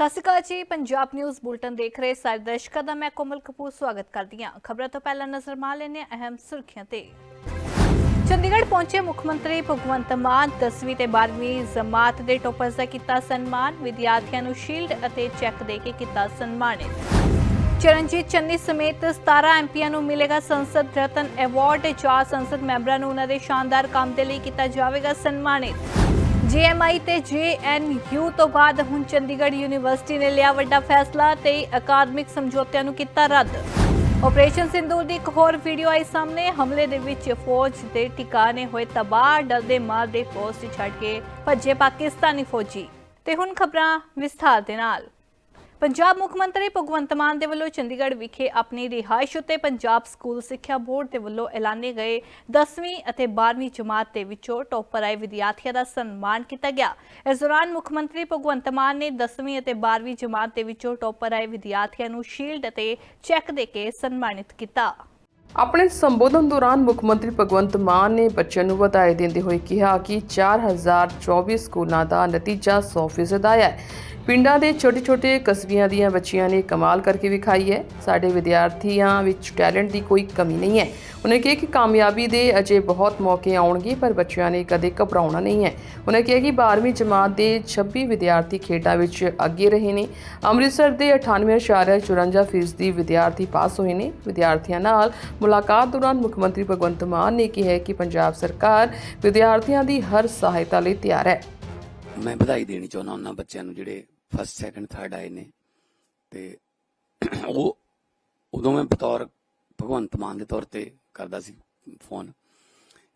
ਸਤਿ ਸ਼੍ਰੀ ਅਕਾਲ ਜੀ, Punjab news bulletin ਦੇਖ ਰਹੇ ਸਾਰੇ ਦਰਸ਼ਕਾਂ ਦਾ, ਮੈਂ ਕੋਮਲ ਕਪੂਰ ਸਵਾਗਤ ਕਰਦੀ ਹਾਂ। ਖਬਰਾਂ ਤੋਂ ਪਹਿਲਾਂ ਨਜ਼ਰ ਮਾਰ ਲੈਂਦੇ ਅਹਿਮ ਸੁਰਖੀਆਂ ਤੇ। ਚੰਡੀਗੜ੍ਹ ਪਹੁੰਚੇ ਮੁੱਖ ਮੰਤਰੀ ਭਗਵੰਤ ਮਾਨ 10ਵੀਂ ਤੇ 12ਵੀਂ ਜਮਾਤ ਦੇ ਟੋਪਰਸ ਦਾ ਕੀਤਾ ਸਨਮਾਨ, ਵਿਦਿਆਰਥੀਆਂ ਨੂੰ ਸ਼ੀਲਡ ਅਤੇ ਚੈੱਕ ਦੇ ਕੇ ਕੀਤਾ ਸਨਮਾਨਿਤ। ਚਰਨਜੀਤ ਚੰਨੀ ਸਮੇਤ 17 ਐਮਪੀਆਂ ਨੂੰ ਮਿਲੇਗਾ ਸੰਸਦ ਰਤਨ ਅਵਾਰਡ ਚਾਰ ਸੰਸਦ ਮੈਂਬਰਾਂ ਨੂੰ ਉਹਨਾਂ ਦੇ ਸ਼ਾਨਦਾਰ ਕੰਮ ਦੇ ਲਈ ਕੀਤਾ ਜਾਵੇਗਾ ਸਨਮਾਨਿਤ। ਜੀਐਮਆਈ ਤੇ ਜੇਐਨਯੂ ਤੋਂ ਬਾਅਦ ਹੁਣ ਚੰਡੀਗੜ੍ਹ ਯੂਨੀਵਰਸਿਟੀ ਨੇ ਲਿਆ ਵੱਡਾ ਫੈਸਲਾ ਤੇ ਅਕਾਦਮਿਕ ਸਮਝੌਤਿਆਂ ਨੂੰ ਕੀਤਾ ਰੱਦ। ਆਪਰੇਸ਼ਨ ਸਿੰਦੂਰ ਦੀ ਇੱਕ ਹੋਰ ਵੀਡੀਓ ਆਈ ਸਾਹਮਣੇ। ਹਮਲੇ ਦੇ ਵਿੱਚ ਫੌਜ ਦੇ ਟਿਕਾਣੇ ਹੋਏ ਤਬਾਹ ਡਰਦੇ ਮਾਰ ਦੇ ਪੋਸਟ ਛੱਡ ਕੇ ਭੱਜੇ ਪਾਕਿਸਤਾਨੀ ਫੌਜੀ। ਤੇ ਹੁਣ ਖਬਰਾਂ ਵਿਸਥਾਰ ਦੇ ਨਾਲ। ਪੰਜਾਬ ਮੁੱਖ ਮੰਤਰੀ ਭਗਵੰਤ ਮਾਨ ਦੇ ਵੱਲੋਂ ਚੰਡੀਗੜ੍ਹ ਵਿਖੇ ਆਪਣੀ ਰਿਹਾਇਸ਼ ਉੱਤੇ ਪੰਜਾਬ ਸਕੂਲ ਸਿੱਖਿਆ ਬੋਰਡ ਦੇ ਵੱਲੋਂ ਐਲਾਨੇ ਗਏ 10ਵੀਂ ਅਤੇ 12ਵੀਂ ਜਮਾਤ ਦੇ ਵਿੱਚੋਂ ਟੌਪਰ ਆਏ ਵਿਦਿਆਰਥੀਆਂ ਦਾ ਸਨਮਾਨ ਕੀਤਾ ਗਿਆ। ਇਸ ਦੌਰਾਨ ਮੁੱਖ ਮੰਤਰੀ ਭਗਵੰਤ ਮਾਨ ਨੇ 10ਵੀਂ ਅਤੇ 12ਵੀਂ ਜਮਾਤ ਦੇ ਵਿੱਚੋਂ ਟੌਪਰ ਆਏ ਵਿਦਿਆਰਥੀਆਂ ਨੂੰ ਸ਼ੀਲਡ ਅਤੇ ਚੈੱਕ ਦੇ ਕੇ ਸਨਮਾਨਿਤ ਕੀਤਾ। ਆਪਣੇ ਸੰਬੋਧਨ ਦੌਰਾਨ ਮੁੱਖ ਮੰਤਰੀ ਭਗਵੰਤ ਮਾਨ ਨੇ ਬੱਚਿਆਂ ਨੂੰ ਵਧਾਈ ਦਿੰਦੇ ਹੋਏ ਕਿਹਾ ਕਿ 4024 ਸਕੂਲਾਂ ਦਾ ਨਤੀਜਾ 100% ਆਇਆ ਹੈ। ਪਿੰਡਾਂ ਦੇ ਛੋਟੇ-ਛੋਟੇ ਕਸਬਿਆਂ ਦੀਆਂ ਬੱਚੀਆਂ ਨੇ ਕਮਾਲ ਕਰਕੇ ਵਿਖਾਈ ਹੈ। ਸਾਡੇ ਵਿਦਿਆਰਥੀਆਂ ਵਿੱਚ ਟੈਲੈਂਟ ਦੀ ਕੋਈ ਕਮੀ ਨਹੀਂ ਹੈ। ਉਹਨੇ ਕਿਹਾ ਕਿ ਕਾਮਯਾਬੀ ਦੇ ਅਜੇ ਬਹੁਤ ਮੌਕੇ ਆਉਣਗੇ, ਪਰ ਬੱਚਿਆਂ ਨੇ ਕਦੇ ਘਬਰਾਉਣਾ ਨਹੀਂ ਹੈ। ਉਹਨੇ ਕਿਹਾ ਕਿ 12ਵੀਂ ਜਮਾਤ ਦੇ 26 ਵਿਦਿਆਰਥੀ ਖੇਡਾਂ ਵਿੱਚ ਅੱਗੇ ਰਹੇ ਨੇ। ਅੰਮ੍ਰਿਤਸਰ ਦੇ 98.54% ਫੀਸਦੀ ਵਿਦਿਆਰਥੀ ਪਾਸ ਹੋਏ ਨੇ। ਵਿਦਿਆਰਥੀਆਂ ਨਾਲ ਮੁਲਾਕਾਤ ਦੌਰਾਨ ਮੁੱਖ ਮੰਤਰੀ ਭਗਵੰਤ ਮਾਨ ਨੇ ਕਿਹਾ ਕਿ ਪੰਜਾਬ ਸਰਕਾਰ ਵਿਦਿਆਰਥੀਆਂ ਦੀ ਹਰ ਸਹਾਇਤਾ ਲਈ ਤਿਆਰ ਹੈ। ਮੈਂ ਵਧਾਈ ਦੇਣੀ ਚਾਹੁੰਦਾ ਉਹਨਾਂ ਬੱਚਿਆਂ ਨੂੰ ਜਿਹੜੇ ਫਸਟ ਸੈਕੰਡ ਥਰਡ ਆਏ ਨੇ। ਤੇ ਉਹ ਉਦੋਂ ਮੈਂ ਬਤੌਰ ਭਗਵੰਤ ਮਾਨ ਦੇ ਤੌਰ ਤੇ ਕਰਦਾ ਸੀ ਫੋਨ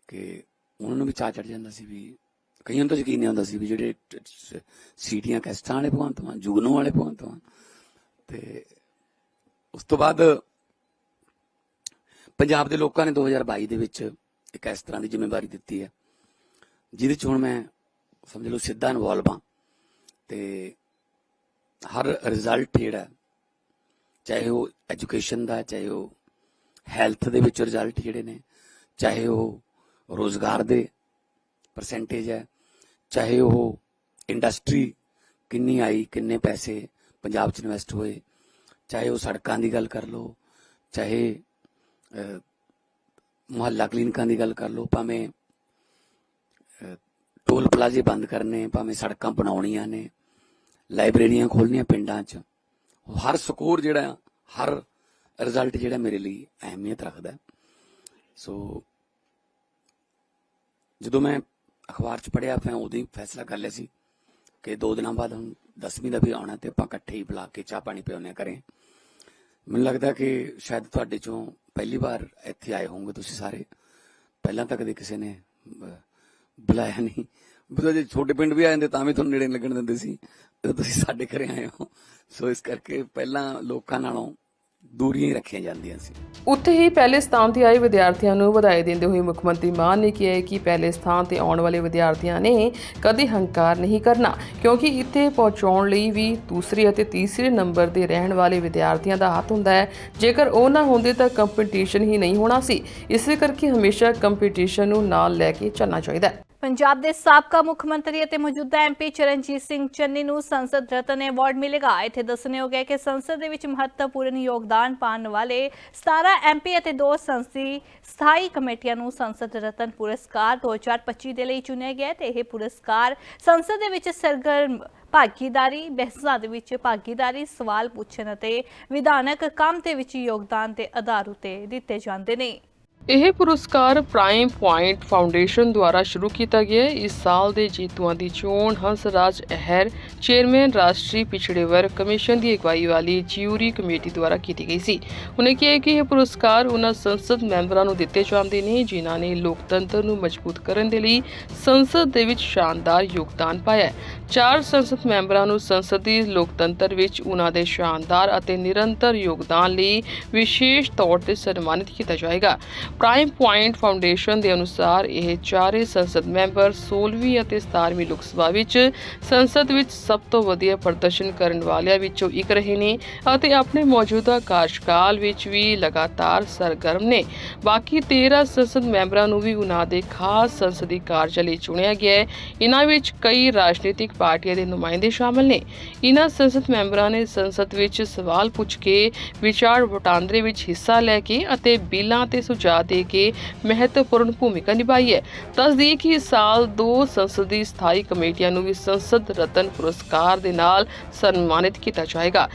ਕਿ ਉਹਨਾਂ ਨੂੰ ਵੀ ਚਾਹ ਚੜ ਜਾਂਦਾ ਸੀ ਵੀ ਕਈਆਂ ਤੋਂ ਯਕੀਨ ਨਹੀਂ ਹੁੰਦਾ ਸੀ ਵੀ ਜਿਹੜੇ ਸੀਟੀਆਂ ਕੈਸਟਾਂ ਵਾਲੇ ਭਗਵੰਤ ਮਾਨ, ਜੁਗਨੂ ਵਾਲੇ ਭਗਵੰਤ ਮਾਨ। ਤੇ ਉਸ ਤੋਂ ਬਾਅਦ ਪੰਜਾਬ ਦੇ ਲੋਕਾਂ ਨੇ 2022 ਦੇ ਵਿੱਚ ਇੱਕ ਇਸ ਤਰ੍ਹਾਂ ਦੀ ਜ਼ਿੰਮੇਵਾਰੀ ਦਿੱਤੀ ਹੈ, ਜਿਹਦੇ ਚ ਹੁਣ ਮੈਂ ਸਮਝ ਲਓ ਸਿੱਧਾ ਇਨਵੋਲਵ ਹਾਂ ਤੇ ਹਰ ਰਿਜ਼ਲਟ ਜਿਹੜਾ, ਚਾਹੇ ਉਹ ਐਜੂਕੇਸ਼ਨ ਦਾ, ਚਾਹੇ ਉਹ ਹੈਲਥ ਦੇ ਵਿੱਚ ਰਿਜ਼ਲਟ ਜਿਹੜੇ ਨੇ, ਚਾਹੇ ਉਹ ਰੋਜ਼ਗਾਰ ਦੇ ਪਰਸੈਂਟੇਜ ਹੈ, ਚਾਹੇ ਉਹ ਇੰਡਸਟਰੀ ਕਿੰਨੀ ਆਈ, ਕਿੰਨੇ ਪੈਸੇ ਪੰਜਾਬ 'ਚ ਇਨਵੈਸਟ ਹੋਏ, ਚਾਹੇ ਉਹ ਸੜਕਾਂ ਦੀ ਗੱਲ ਕਰ ਲਓ, ਚਾਹੇ ਮੁਹੱਲਾ ਕਲੀਨਿਕਾਂ ਦੀ ਗੱਲ ਕਰ ਲਓ, ਭਾਵੇਂ ਟੋਲ ਪਲਾਜ਼ੇ ਬੰਦ ਕਰਨੇ, ਭਾਵੇਂ ਸੜਕਾਂ ਬਣਾਉਣੀਆਂ ਨੇ, ਲਾਇਬ੍ਰੇਰੀਆਂ ਖੋਲਣੀਆਂ ਪਿੰਡਾਂ 'ਚ, ਹਰ ਸਕੋਰ ਜਿਹੜਾ, ਹਰ ਰਿਜ਼ਲਟ ਜਿਹੜਾ ਮੇਰੇ ਲਈ ਅਹਿਮੀਅਤ ਰੱਖਦਾ ਸੋ, ਜਦੋਂ ਮੈਂ ਅਖਬਾਰ 'ਚ ਪੜਿਆ ਮੈਂ ਉਦੋਂ ਹੀ ਫੈਸਲਾ ਕਰ ਲਿਆ ਸੀ ਕਿ ਦੋ ਦਿਨਾਂ ਬਾਅਦ ਹੁਣ 10ਵੀਂ ਦਾ ਵੀ ਆਉਣਾ ਤੇ ਆਪਾਂ ਇਕੱਠੇ ਹੀ ਬੁਲਾ ਕੇ ਚਾਹ ਪਾਣੀ ਪਿਉਣੇ ਕਰੇ ਮੈਨੂੰ ਲੱਗਦਾ ਕਿ ਸ਼ਾਇਦ ਤੁਹਾਡੇ ਚੋਂ ਪਹਿਲੀ ਵਾਰ ਇੱਥੇ ਆਏ ਹੋਵੋਗੇ ਤੁਸੀਂ ਸਾਰੇ। ਪਹਿਲਾਂ ਤਾਂ ਕਦੇ ਕਿਸੇ ਨੇ ਬੁਲਾਇਆ ਨਹੀਂ। ਬਸ ਜੇ ਛੋਟੇ ਪਿੰਡ ਵੀ ਆ ਜਾਂਦੇ ਤਾਂ ਵੀ ਤੁਹਾਨੂੰ ਨੇੜੇ ਲੱਗਣ ਦਿੰਦੇ ਸੀ। ਜਦੋਂ ਤੁਸੀਂ ਸਾਡੇ ਘਰੇ ਆਏ ਹੋ। ਸੋ ਇਸ ਕਰਕੇ ਪਹਿਲਾਂ ਲੋਕਾਂ ਨਾਲੋਂ ਦੂਰੀਆਂ ਹੀ ਰੱਖੀਆਂ ਜਾਂਦੀਆਂ ਸੀ। ਉੱਥੇ ਹੀ ਪਹਿਲੇ ਸਥਾਨ ਤੇ ਆਏ ਵਿਦਿਆਰਥੀਆਂ ਨੂੰ ਵਧਾਈ ਦਿੰਦੇ ਹੋਏ ਮੁੱਖ ਮੰਤਰੀ ਮਾਨ ਨੇ ਕਿਹਾ ਕਿ ਪਹਿਲੇ ਸਥਾਨ ਤੇ ਆਉਣ ਵਾਲੇ ਵਿਦਿਆਰਥੀਆਂ ਨੇ ਕਦੇ ਹੰਕਾਰ ਨਹੀਂ ਕਰਨਾ, ਕਿਉਂਕਿ ਇੱਥੇ ਪਹੁੰਚਾਉਣ ਲਈ ਵੀ ਦੂਸਰੇ ਅਤੇ ਤੀਸਰੇ ਨੰਬਰ ਦੇ ਰਹਿਣ ਵਾਲੇ ਵਿਦਿਆਰਥੀਆਂ ਦਾ ਹੱਥ ਹੁੰਦਾ ਹੈ। ਜੇਕਰ ਉਹ ਨਾ ਹੁੰਦੇ ਤਾਂ ਕੰਪੀਟੀਸ਼ਨ ਹੀ ਨਹੀਂ ਹੋਣਾ ਸੀ। ਇਸੇ ਕਰਕੇ ਹਮੇਸ਼ਾ ਕੰਪੀਟੀਸ਼ਨ ਨੂੰ ਨਾਲ ਲੈ ਕੇ ਚੱਲਣਾ ਚਾਹੀਦਾ ਹੈ। ਪੰਜਾਬ ਦੇ ਸਾਬਕਾ ਮੁੱਖ ਮੰਤਰੀ ਅਤੇ ਮੌਜੂਦਾ ਐਮਪੀ ਚਰਨਜੀਤ ਸਿੰਘ ਚੰਨੀ ਨੂੰ ਸੰਸਦ ਰਤਨ ਅਵਾਰਡ ਮਿਲੇਗਾ। ਇੱਥੇ ਦੱਸਣਯੋਗ ਹੈ ਕਿ ਸੰਸਦ ਦੇ ਵਿੱਚ ਮਹੱਤਵਪੂਰਨ ਯੋਗਦਾਨ ਪਾਉਣ ਵਾਲੇ 17 ਐਮਪੀ ਅਤੇ ਦੋ ਸੰਸਦੀ ਸਥਾਈ ਕਮੇਟੀਆਂ ਨੂੰ ਸੰਸਦ ਰਤਨ ਪੁਰਸਕਾਰ 2025 ਦੇ ਲਈ ਚੁਣਿਆ ਗਿਆ ਹੈ ਤੇ ਇਹ ਪੁਰਸਕਾਰ ਸੰਸਦ ਦੇ ਵਿੱਚ ਸਰਗਰਮ ਭਾਗੀਦਾਰੀ, ਬਹਿਸਾਂ ਦੇ ਵਿੱਚ ਭਾਗੀਦਾਰੀ, ਸਵਾਲ ਪੁੱਛਣ ਅਤੇ ਵਿਧਾਨਕ ਕੰਮ ਦੇ ਵਿੱਚ ਯੋਗਦਾਨ ਦੇ ਆਧਾਰ ਉਤੇ ਦਿੱਤੇ ਜਾਂਦੇ ਨੇ। ਇਹ ਪੁਰਸਕਾਰ ਪ੍ਰਾਈਮ ਪੁਆਇੰਟ ਫਾਊਂਡੇਸ਼ਨ ਦੁਆਰਾ ਸ਼ੁਰੂ ਕੀਤਾ ਗਿਆ ਹੈ। ਇਸ ਸਾਲ ਦੇ ਜੇਤੂਆਂ ਦੀ ਚੋਣ ਹੰਸਰਾਜ ਅਹਿਰ, ਚੇਅਰਮੈਨ ਰਾਸ਼ਟਰੀ ਪਿਛੜੇ ਵਰਗ ਕਮਿਸ਼ਨ ਦੀ ਅਗਵਾਈ ਵਾਲੀ ਜਿਊਰੀ ਕਮੇਟੀ ਦੁਆਰਾ ਕੀਤੀ ਗਈ ਸੀ। ਉਹਨੇ ਕਿਹਾ ਕਿ ਇਹ ਪੁਰਸਕਾਰ ਉਹਨਾਂ ਸੰਸਦ ਮੈਂਬਰਾਂ ਨੂੰ ਦਿੱਤੇ ਜਾਂਦੇ ਨੇ, ਜਿਨ੍ਹਾਂ ਨੇ ਲੋਕਤੰਤਰ ਨੂੰ ਮਜ਼ਬੂਤ ਕਰਨ ਦੇ ਲਈ ਸੰਸਦ ਦੇ ਵਿੱਚ ਸ਼ਾਨਦਾਰ ਯੋਗਦਾਨ ਪਾਇਆ ਹੈ। ਚਾਰ ਸੰਸਦ ਮੈਂਬਰਾਂ ਨੂੰ ਸੰਸਦੀ ਲੋਕਤੰਤਰ ਵਿੱਚ ਉਹਨਾਂ ਦੇ ਸ਼ਾਨਦਾਰ ਅਤੇ ਨਿਰੰਤਰ ਯੋਗਦਾਨ ਲਈ ਵਿਸ਼ੇਸ਼ ਤੌਰ ਤੇ ਸਨਮਾਨਿਤ ਕੀਤਾ ਜਾਏਗਾ। ਪ੍ਰਾਈਮ ਪੁਆਇੰਟ ਫਾਊਂਡੇਸ਼ਨ ਦੇ ਅਨੁਸਾਰ ਇਹ ਚਾਰੇ ਸੰਸਦ ਮੈਂਬਰ 16ਵੀਂ ਅਤੇ 17ਵੀਂ ਲੋਕ ਸਭਾ ਵਿੱਚ ਸੰਸਦ ਵਿੱਚ ਸਭ ਤੋਂ ਵਧੀਆ ਪ੍ਰਦਰਸ਼ਨ ਕਰਨ ਵਾਲਿਆਂ ਵਿੱਚੋਂ ਇੱਕ ਰਹੇ ਨੇ ਅਤੇ ਆਪਣੇ ਮੌਜੂਦਾ ਕਾਰਜਕਾਲ ਵਿੱਚ ਵੀ ਲਗਾਤਾਰ ਸਰਗਰਮ ਨੇ। ਬਾਕੀ 13 ਸੰਸਦ ਮੈਂਬਰਾਂ ਨੂੰ ਵੀ ਉਹਨਾਂ ਦੇ ਖਾਸ ਸੰਸਦੀ ਕਾਰਜ ਲਈ ਚੁਣਿਆ ਗਿਆ ਹੈ। ਇਹਨਾਂ ਵਿੱਚ ਕਈ ਰਾਜਨੀਤਿਕ ਪਾਰਟੀਆਂ ਦੇ ਨੁਮਾਇੰਦੇ ਸ਼ਾਮਲ ਨੇ। ਇਹਨਾਂ ਸੰਸਦ ਮੈਂਬਰਾਂ ਨੇ ਸੰਸਦ ਵਿੱਚ ਸਵਾਲ ਪੁੱਛ ਕੇ, ਵਿਚਾਰ ਵਟਾਂਦਰੇ ਵਿੱਚ ਹਿੱਸਾ ਲੈ ਕੇ ਅਤੇ ਬਿੱਲਾਂ ਤੇ ਸੁਝਾਅ ਦੇ ਕੇ ਮਹੱਤਵਪੂਰਨ ਭੂਮਿਕਾ ਨਿਭਾਈ ਹੈ। ਦੱਸਦੀ ਕਿ ਇਸ ਸਾਲ ਦੋ ਸੰਸਦੀ ਸਥਾਈ ਕਮੇਟੀਆਂ ਨੂੰ ਵੀ ਸੰਸਦ ਰਤਨ ਪੁਰਸਕਾਰ ਦੇ ਨਾਲ ਸਨਮਾਨਿਤ ਕੀਤਾ ਜਾਏਗਾ।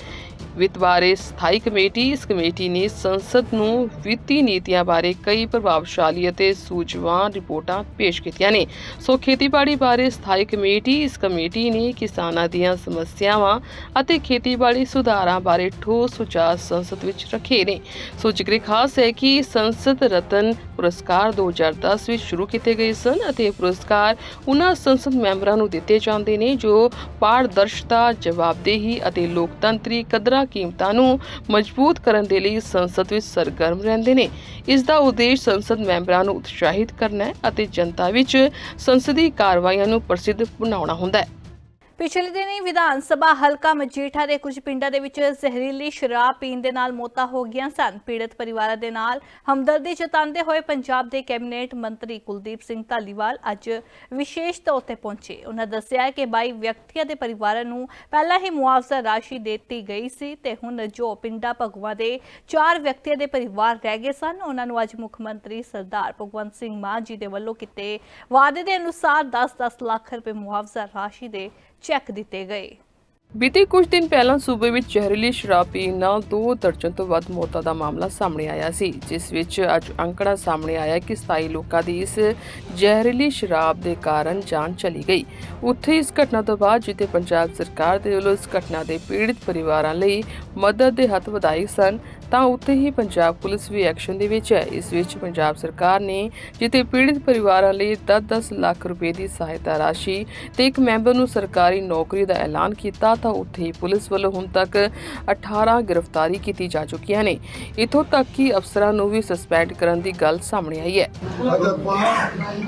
ਵਿੱਤ ਬਾਰੇ ਸਥਾਈ ਕਮੇਟੀ, ਇਸ ਕਮੇਟੀ ਨੇ ਸੰਸਦ ਨੂੰ ਵਿੱਤੀ ਨੀਤੀਆਂ ਬਾਰੇ ਕਈ ਪ੍ਰਭਾਵਸ਼ਾਲੀ ਅਤੇ ਸੂਝਵਾਨ ਰਿਪੋਰਟਾਂ ਪੇਸ਼ ਕੀਤੀਆਂ ਨੇ। ਸੋ ਖੇਤੀਬਾੜੀ ਬਾਰੇ ਸਥਾਈ ਕਮੇਟੀ, ਇਸ ਕਮੇਟੀ ਨੇ ਕਿਸਾਨਾਂ ਦੀਆਂ ਸਮੱਸਿਆਵਾਂ ਅਤੇ ਖੇਤੀਬਾੜੀ ਸੁਧਾਰਾਂ ਬਾਰੇ ਠੋਸ ਸੁਝਾਅ ਸੰਸਦ ਵਿੱਚ ਰੱਖੇ ਨੇ। ਸੋ ਜ਼ਿਕਰ ਖਾਸ ਹੈ ਕਿ ਸੰਸਦ ਰਤਨ ਪੁਰਸਕਾਰ 2010 ਵਿੱਚ ਸ਼ੁਰੂ ਕੀਤੇ ਗਏ ਸਨ ਅਤੇ ਇਹ ਪੁਰਸਕਾਰ ਉਹਨਾਂ ਸੰਸਦ ਮੈਂਬਰਾਂ ਨੂੰ ਦਿੱਤੇ ਜਾਂਦੇ ਨੇ ਜੋ ਪਾਰਦਰਸ਼ਤਾ, ਜਵਾਬਦੇਹੀ ਅਤੇ ਲੋਕਤੰਤਰੀ ਕਦਰਾਂ ਕੀਮਤਾਂ ਨੂੰ ਮਜ਼ਬੂਤ ਕਰਨ ਦੇ ਲਈ ਸੰਸਦ ਵਿੱਚ ਸਰਗਰਮ ਰਹਿੰਦੇ ਨੇ। ਇਸ ਦਾ ਉਦੇਸ਼ ਸੰਸਦ ਮੈਂਬਰਾਂ ਨੂੰ ਉਤਸ਼ਾਹਿਤ ਕਰਨਾ ਹੈ ਅਤੇ ਜਨਤਾ ਵਿੱਚ ਸੰਸਦੀ ਕਾਰਵਾਈਆਂ ਨੂੰ ਪ੍ਰਸਿੱਧ ਬਣਾਉਣਾ ਹੁੰਦਾ ਹੈ। ਪਿਛਲੇ ਦਿਨੀ ਵਿਧਾਨ ਸਭਾ ਹਲਕਾ ਮਜੀਠਾ ਦੇ ਕੁਝ ਪਿੰਡਾਂ ਦੇ ਵਿੱਚ ਜ਼ਹਿਰੀਲੀ ਸ਼ਰਾਬ ਪੀਣ ਦੇ ਨਾਲ ਮੌਤਾਂ ਹੋ ਗਈਆਂ ਸਨ। ਪੀੜਤ ਪਰਿਵਾਰਾਂ ਦੇ ਨਾਲ ਹਮਦਰਦੀ ਜਤਾਉਂਦੇ ਹੋਏ ਪੰਜਾਬ ਦੇ ਕੈਬਨਿਟ ਮੰਤਰੀ ਕੁਲਦੀਪ ਸਿੰਘ ਧਾਲੀਵਾਲ ਅੱਜ ਵਿਸ਼ੇਸ਼ ਤੌਰ ਤੇ ਪਹੁੰਚੇ। ਉਹਨਾਂ ਦੱਸਿਆ ਕਿ 22 ਵਿਅਕਤੀਆਂ ਦੇ ਪਰਿਵਾਰਾਂ ਨੂੰ ਪਹਿਲਾਂ ਹੀ ਮੁਆਵਜ਼ਾ ਰਾਸ਼ੀ ਦੇ ਦਿੱਤੀ ਗਈ ਸੀ ਤੇ ਹੁਣ ਜੋ ਪਿੰਡਾਂ ਭਗਵਾ ਦੇ ਚਾਰ ਵਿਅਕਤੀਆਂ ਦੇ ਪਰਿਵਾਰ ਰਹਿ ਗਏ ਸਨ, ਉਹਨਾਂ ਨੂੰ ਅੱਜ ਮੁੱਖ ਮੰਤਰੀ ਸਰਦਾਰ ਭਗਵੰਤ ਸਿੰਘ ਮਾਨ ਜੀ ਦੇ ਵੱਲੋਂ ਕੀਤੇ ਵਾਅਦੇ ਦੇ ਅਨੁਸਾਰ 10-10 ਲੱਖ ਰੁਪਏ ਮੁਆਵਜ਼ਾ ਰਾਸ਼ੀ ਦੇ ਚੈੱਕ ਦਿੱਤੇ ਗਏ। ਬੀਤੇ ਕੁਝ ਦਿਨ ਪਹਿਲਾਂ ਸੂਬੇ ਵਿੱਚ ਜ਼ਹਿਰੀਲੀ ਸ਼ਰਾਬ ਪੀਣ ਨਾਲ ਦੋ ਦਰਜਨ ਤੋਂ ਵੱਧ ਮੌਤਾਂ ਦਾ ਮਾਮਲਾ ਸਾਹਮਣੇ ਆਇਆ ਸੀ, ਜਿਸ ਵਿੱਚ ਅੱਜ ਅੰਕੜਾ ਸਾਹਮਣੇ ਆਇਆ ਕਿ 27 ਲੋਕਾਂ ਦੀ ਇਸ ਜ਼ਹਿਰੀਲੀ ਸ਼ਰਾਬ ਦੇ ਕਾਰਨ ਜਾਨ ਚਲੀ ਗਈ। ਉੱਥੇ ਇਸ ਘਟਨਾ ਤੋਂ ਬਾਅਦ ਜਿੱਥੇ ਪੰਜਾਬ ਸਰਕਾਰ ਦੇ ਵੱਲੋਂ ਇਸ ਘਟਨਾ ਦੇ ਪੀੜਿਤ ਪਰਿਵਾਰਾਂ ਲਈ ਮਦਦ ਦੇ ਹੱਥ ਵਧਾਏ ਸਨ ਤਾਂ ਉੱਥੇ ਹੀ ਪੰਜਾਬ ਪੁਲਿਸ ਵੀ ਐਕਸ਼ਨ ਦੇ ਵਿੱਚ ਹੈ। ਇਸ ਵਿੱਚ ਪੰਜਾਬ ਸਰਕਾਰ ਨੇ ਜਿੱਥੇ ਪੀੜਿਤ ਪਰਿਵਾਰਾਂ ਲਈ 10-10 ਲੱਖ ਰੁਪਏ ਦੀ ਸਹਾਇਤਾ ਰਾਸ਼ੀ ਤੇ ਇੱਕ ਮੈਂਬਰ ਨੂੰ ਸਰਕਾਰੀ ਨੌਕਰੀ ਦਾ ਐਲਾਨ ਕੀਤਾ, ਤਾਂ ਉੱਥੇ ਹੀ ਪੁਲਿਸ ਵੱਲੋਂ ਹੁਣ ਤੱਕ 18 ਗ੍ਰਿਫਤਾਰੀ ਕੀਤੀ ਜਾ ਚੁੱਕੀਆਂ ਨੇ। ਇਥੋਂ ਤੱਕ ਕਿ ਅਫਸਰਾਂ ਨੂੰ ਵੀ ਸਸਪੈਂਡ ਕਰਨ ਦੀ ਗੱਲ ਸਾਹਮਣੇ ਆਈ ਹੈ। ਅੱਜ ਆਪਾਂ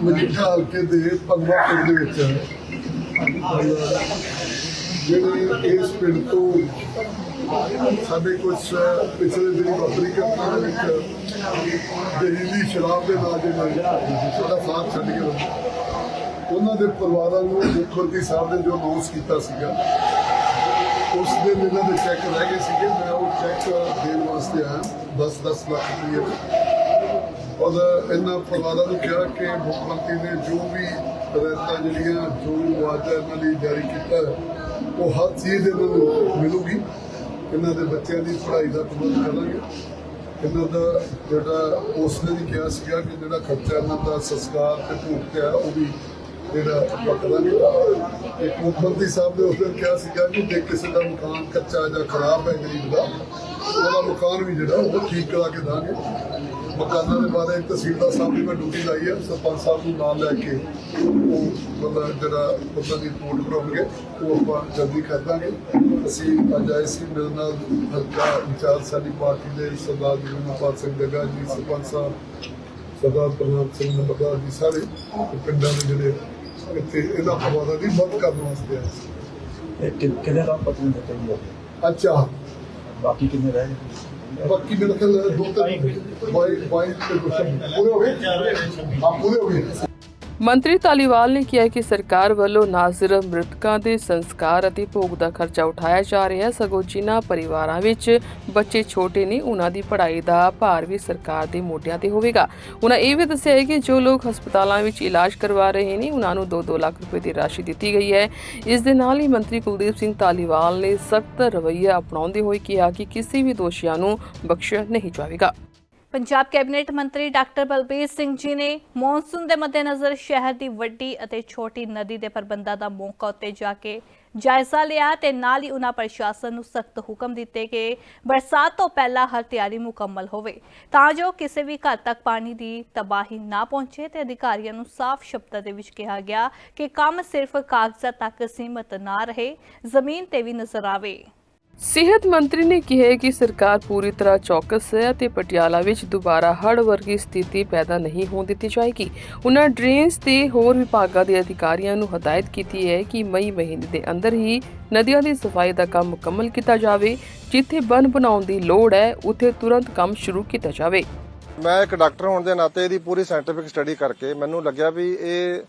ਮਜੀਠਾ ਹਲਕੇ ਦੇ ਭਗਵਾ ਪਿੰਡ ਦੇ ਵਿੱਚ, ਜਿਹੜੇ ਇਸ ਪਿੰਡ ਤੋਂ ਸਾਡੇ ਕੁਝ ਪਿਛਲੇ ਦਿਨ ਵਾਪਰੀ ਘਟਨਾ ਦੇ ਵਿੱਚ ਜ਼ਹਿਰੀਲੀ ਸ਼ਰਾਬ ਦੇ ਨਾਲ ਜਿਹੜੇ ਸਾਡਾ ਸਾਥ ਛੱਡ ਕੇ ਉਹਨਾਂ ਦੇ ਪਰਿਵਾਰਾਂ ਨੂੰ ਮੁੱਖ ਮੰਤਰੀ ਸਾਹਿਬ ਨੇ ਜੋ ਅਨਾਉਂਸ ਕੀਤਾ ਸੀਗਾ, ਉਸ ਦਿਨ ਇਹਨਾਂ ਦੇ ਚੈੱਕ ਰਹਿ ਗਏ ਸੀਗੇ। ਮੈਂ ਉਹ ਚੈੱਕ ਦੇਣ ਵਾਸਤੇ ਆਇਆ 10-10 ਲੱਖ ਰੁਪਏ ਔਰ ਇਹਨਾਂ ਪਰਿਵਾਰਾਂ ਨੂੰ ਕਿਹਾ ਕਿ ਮੁੱਖ ਮੰਤਰੀ ਨੇ ਜੋ ਵੀ ਰੈਤਾਂ ਜਿਹੜੀਆਂ, ਜੋ ਮੁਆਵਜ਼ਾ ਇਹਨਾਂ ਲਈ ਜਾਰੀ ਕੀਤਾ, ਉਹ ਹਰ ਚੀਜ਼ ਇਹਨਾਂ ਨੂੰ ਮਿਲੂਗੀ। ਇਹਨਾਂ ਦੇ ਬੱਚਿਆਂ ਦੀ ਪੜ੍ਹਾਈ ਦਾ ਪ੍ਰਬੰਧ ਕਰਾਂਗੇ। ਇਹਨਾਂ ਦਾ ਜਿਹੜਾ ਉਸਨੇ ਵੀ ਕਿਹਾ ਸੀਗਾ ਕਿ ਜਿਹੜਾ ਖਰਚਾ ਇਹਨਾਂ ਦਾ ਸੰਸਕਾਰ ਤੇ ਭੂਖ ਹੈ, ਉਹ ਵੀ ਜਿਹੜਾ ਆਪਾਂ ਨਹੀਂ। ਇੱਕ ਮੁੱਖ ਮੰਤਰੀ ਸਾਹਿਬ ਨੇ ਉਸ ਦਿਨ ਕਿਹਾ ਸੀਗਾ ਕਿ ਜੇ ਕਿਸੇ ਦਾ ਮਕਾਨ ਕੱਚਾ ਜਾਂ ਖਰਾਬ ਹੈ ਗਰੀਬ ਦਾ, ਉਹਦਾ ਮਕਾਨ ਵੀ ਜਿਹੜਾ, ਉਹ ਠੀਕ ਕਰਾ ਕੇ ਦਾਂਗੇ। ਮਕਾਨਾਂ ਦੇ ਬਾਰੇ ਤਹਿਸੀਲਦਾਰ ਸਾਹਿਬ ਦੀ ਮੈਂ ਡਿਊਟੀ ਲਾਈ ਹੈ ਸਰਪੰਚ ਸਾਹਿਬ ਨੂੰ ਨਾਲ ਲੈ ਕੇ ਉਹ ਮਤਲਬ ਜਿਹੜਾ ਉਹਨਾਂ ਦੀ ਰਿਪੋਰਟ ਕਰਾਉਣਗੇ ਉਹ ਆਪਾਂ ਜਲਦੀ ਕਰ ਦਾਂਗੇ। ਅਸੀਂ ਅੱਜ ਆਏ ਸੀ ਮੇਰੇ ਨਾਲ ਹਲਕਾ ਇੰਚਾਰਜ ਸਾਡੀ ਪਾਰਟੀ ਦੇ ਸਰਦਾਰ ਗੁਰਮਪਾਲ ਸਿੰਘ ਗੱਗਾ ਜੀ ਸਰਪੰਚ ਸਾਹਿਬ ਸਰਦਾਰ ਪ੍ਰਨਾਮ ਸਿੰਘ ਨੰਬਰਦਾਰ ਜੀ ਸਾਰੇ ਪਿੰਡਾਂ ਦੇ ਜਿਹੜੇ ਇੱਥੇ ਇਹਨਾਂ ਪਰਿਵਾਰਾਂ ਦੀ ਮਦਦ ਕਰਨ ਵਾਸਤੇ ਆਏ ਸੀ। ਇਹ ਕਿ- ਕਿੰਨੇ ਦਾ ਪਤਾ ਨਹੀਂ ਦਿੱਤਾ ਜੀ ਅੱਛਾ। ਬਾਕੀ ਕਿੰਨੇ ਰਹਿ ਗਏ? ਬਾਕੀ ਮੇਰੇ ਖਿਆਲ ਦੋ ਤਿੰਨ ਬਾਈ। ਬਾਈ ਤੇ ਕੁਛ ਪੂਰੇ ਹੋ ਗਏ? ਹਾਂ ਪੂਰੇ ਹੋ ਗਏ। ਮੰਤਰੀ ਧਾਲੀਵਾਲ ਨੇ ਕਿਹਾ ਕਿ ਸਰਕਾਰ ਵੱਲੋਂ ਨਾ ਸਿਰਫ ਮ੍ਰਿਤਕਾਂ ਦੇ ਸੰਸਕਾਰ ਅਤੇ ਭੋਗ ਦਾ ਖਰਚਾ ਉਠਾਇਆ ਜਾ ਰਿਹਾ ਹੈ ਸਗੋਂ ਜਿਨ੍ਹਾਂ ਪਰਿਵਾਰਾਂ ਵਿੱਚ ਬੱਚੇ ਛੋਟੇ ਨੇ, ਉਹਨਾਂ ਦੀ ਪੜ੍ਹਾਈ ਦਾ ਭਾਰ ਵੀ ਸਰਕਾਰ ਦੇ ਮੋਢਿਆਂ ਤੇ ਹੋਵੇਗਾ। ਉਹਨਾਂ ਇਹ ਵੀ ਦੱਸਿਆ ਹੈ ਕਿ ਜੋ ਲੋਕ ਹਸਪਤਾਲਾਂ ਵਿੱਚ ਇਲਾਜ ਕਰਵਾ ਰਹੇ ਨੇ ਉਹਨਾਂ ਨੂੰ 2-2 ਲੱਖ ਰੁਪਏ ਦੀ ਰਾਸ਼ੀ ਦਿੱਤੀ ਗਈ ਹੈ। ਇਸ ਦੇ ਨਾਲ ਹੀ ਮੰਤਰੀ ਕੁਲਦੀਪ ਸਿੰਘ ਧਾਲੀਵਾਲ ਨੇ ਸਖਤ ਰਵੱਈਆ ਅਪਣਾਉਂਦੇ ਹੋਏ ਕਿਹਾ ਕਿ ਕਿਸੇ ਵੀ ਦੋਸ਼ੀਆਂ ਨੂੰ ਬਖਸ਼ਿਆ ਨਹੀਂ ਜਾਵੇਗਾ। ਪੰਜਾਬ ਕੈਬਨਿਟ ਮੰਤਰੀ ਡਾਕਟਰ ਬਲਬੀਰ ਸਿੰਘ ਜੀ ਨੇ ਮੌਨਸੂਨ ਦੇ ਮੱਦੇਨਜ਼ਰ ਸ਼ਹਿਰ ਦੀ ਵੱਡੀ ਅਤੇ ਛੋਟੀ ਨਦੀ ਦੇ ਪ੍ਰਬੰਧਾਂ ਦਾ ਮੌਕਾ ਉੱਤੇ ਜਾ ਕੇ ਜਾਇਜ਼ਾ ਲਿਆ ਤੇ ਨਾਲ ਹੀ ਉਹਨਾਂ ਪ੍ਰਸ਼ਾਸਨ ਨੂੰ ਸਖਤ ਹੁਕਮ ਦਿੱਤੇ ਕਿ ਬਰਸਾਤ ਤੋਂ ਪਹਿਲਾਂ ਹਰ ਤਿਆਰੀ ਮੁਕੰਮਲ ਹੋਵੇ, ਤਾਂ ਜੋ ਕਿਸੇ ਵੀ ਘਰ ਤੱਕ ਪਾਣੀ ਦੀ ਤਬਾਹੀ ਨਾ ਪਹੁੰਚੇ ਤੇ ਅਧਿਕਾਰੀਆਂ ਨੂੰ ਸਾਫ਼ ਸ਼ਬਦਾਂ ਦੇ ਵਿੱਚ ਕਿਹਾ ਗਿਆ ਕਿ ਕੰਮ ਸਿਰਫ ਕਾਗਜ਼ਾਂ ਤੱਕ ਸੀਮਤ ਨਾ ਰਹੇ, ਜ਼ਮੀਨ ਤੇ ਵੀ ਨਜ਼ਰ ਆਵੇ। ਸਿਹਤ ਮੰਤਰੀ ਨੇ ਕਿਹਾ ਕਿ ਸਰਕਾਰ ਪੂਰੀ ਤਰ੍ਹਾਂ ਚੌਕਸ ਹੈ ਅਤੇ ਪਟਿਆਲਾ ਵਿੱਚ ਦੁਬਾਰਾ ਹੜ੍ਹ ਵਰਗੀ ਸਥਿਤੀ ਪੈਦਾ ਨਹੀਂ ਹੋਣ ਦਿੱਤੀ ਜਾਏਗੀ। ਉਹਨਾਂ ਡਰੇਨਸ ਤੇ ਹੋਰ ਵਿਭਾਗਾਂ ਦੇ ਅਧਿਕਾਰੀਆਂ ਨੂੰ ਹਦਾਇਤ ਕੀਤੀ ਹੈ ਕਿ ਮਈ ਮਹੀਨੇ ਦੇ ਅੰਦਰ ਹੀ ਨਦੀਆਂ ਦੀ ਸਫ਼ਾਈ ਦਾ ਕੰਮ ਮੁਕੰਮਲ ਕੀਤਾ ਜਾਵੇ, ਜਿੱਥੇ ਬੰਨ ਬਣਾਉਣ ਦੀ ਲੋੜ ਹੈ, ਉੱਥੇ ਤੁਰੰਤ ਕੰਮ ਸ਼ੁਰੂ ਕੀਤਾ ਜਾਵੇ। ਮੈਂ ਇੱਕ ਡਾਕਟਰ ਹੋਣ ਦੇ ਨਾਤੇ ਇਹਦੀ ਪੂਰੀ ਸਾਇੰਟੀਫਿਕ ਸਟੱਡੀ ਕਰਕੇ ਮੈਨੂੰ ਲੱਗਿਆ ਵੀ ਇਹ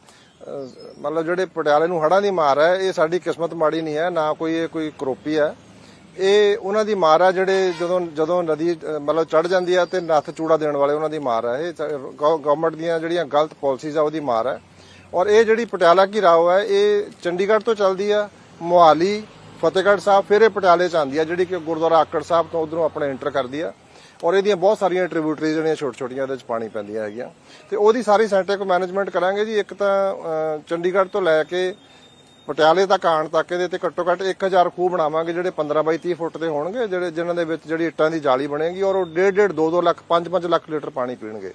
ਮਤਲਬ ਜਿਹੜੇ ਪਟਿਆਲੇ ਨੂੰ ਹੜ੍ਹਾਂ ਦੀ ਮਾਰ ਹੈ, ਇਹ ਸਾਡੀ ਕਿਸਮਤ ਮਾੜੀ ਨਹੀਂ ਹੈ, ਨਾ ਕੋਈ ਇਹ ਕੋਈ ਕਰੋਪੀ ਹੈ। ਇਹ ਉਹਨਾਂ ਦੀ ਮਾਰ ਆ ਜਿਹੜੇ ਜਦੋਂ ਜਦੋਂ ਨਦੀ, ਮਤਲਬ ਚੜ ਜਾਂਦੀ ਆ ਤੇ ਨੱਥ ਚੂੜਾ ਦੇਣ ਵਾਲੇ ਉਹਨਾਂ ਦੀ ਮਾਰ ਹੈ ਇਹ ਗਵਰਨਮੈਂਟ ਦੀਆਂ ਜਿਹੜੀਆਂ ਗਲਤ ਪਾਲਿਸੀਜ਼ ਆ ਉਹਦੀ ਮਾਰ ਹੈ ਔਰ ਇਹ ਜਿਹੜੀ ਪਟਿਆਲਾ ਕੀ ਰਾਓ ਹੈ ਇਹ ਚੰਡੀਗੜ੍ਹ ਤੋਂ ਚੱਲਦੀ ਆ, ਮੋਹਾਲੀ, ਫਤਿਹਗੜ੍ਹ ਸਾਹਿਬ, ਫਿਰ ਇਹ ਪਟਿਆਲੇ ਚ ਆਉਂਦੀ ਆ, ਜਿਹੜੀ ਕਿ ਗੁਰਦੁਆਰਾ ਆਕੜ ਸਾਹਿਬ ਤੋਂ ਉਧਰੋਂ ਆਪਣੇ ਐਂਟਰ ਕਰਦੀ ਆ। ਔਰ ਇਹਦੀਆਂ ਬਹੁਤ ਸਾਰੀਆਂ ਟ੍ਰਿਬਿਊਟਰੀਜ਼ ਜਿਹੜੀਆਂ ਛੋਟ ਛੋਟੀਆਂ ਇਹਦੇ ਚ ਪਾਣੀ ਪੈਂਦੀਆਂ ਹੈਗੀਆਂ। ਤੇ ਉਹਦੀ ਸਾਰੀ ਸਾਇੰਟਿਫਿਕ ਮੈਨੇਜਮੈਂਟ ਕਰਾਂਗੇ ਜੀ। ਇੱਕ ਤਾਂ ਚੰਡੀਗੜ੍ਹ ਤੋਂ ਲੈ ਕੇ ਪਟਿਆਲੇ ਤੱਕ ਆਣ ਤੱਕ ਇਹਦੇ ਤੇ ਘੱਟੋ ਘੱਟ 1000 ਖੂਹ ਬਣਾਵਾਂਗੇ ਜਿਹੜੇ 15 ਬਾਈ 30 ਫੁੱਟ ਦੇ ਹੋਣਗੇ, ਜਿਹੜੇ ਜਿਨ੍ਹਾਂ ਦੇ ਵਿੱਚ ਜਿਹੜੀ ਇੱਟਾਂ ਦੀ ਜਾਲੀ ਬਣੇਗੀ ਔਰ ਉਹ 1.5 2 2 ਲੱਖ 5-5 ਲੱਖ ਲੀਟਰ ਪਾਣੀ ਪੀਣਗੇ।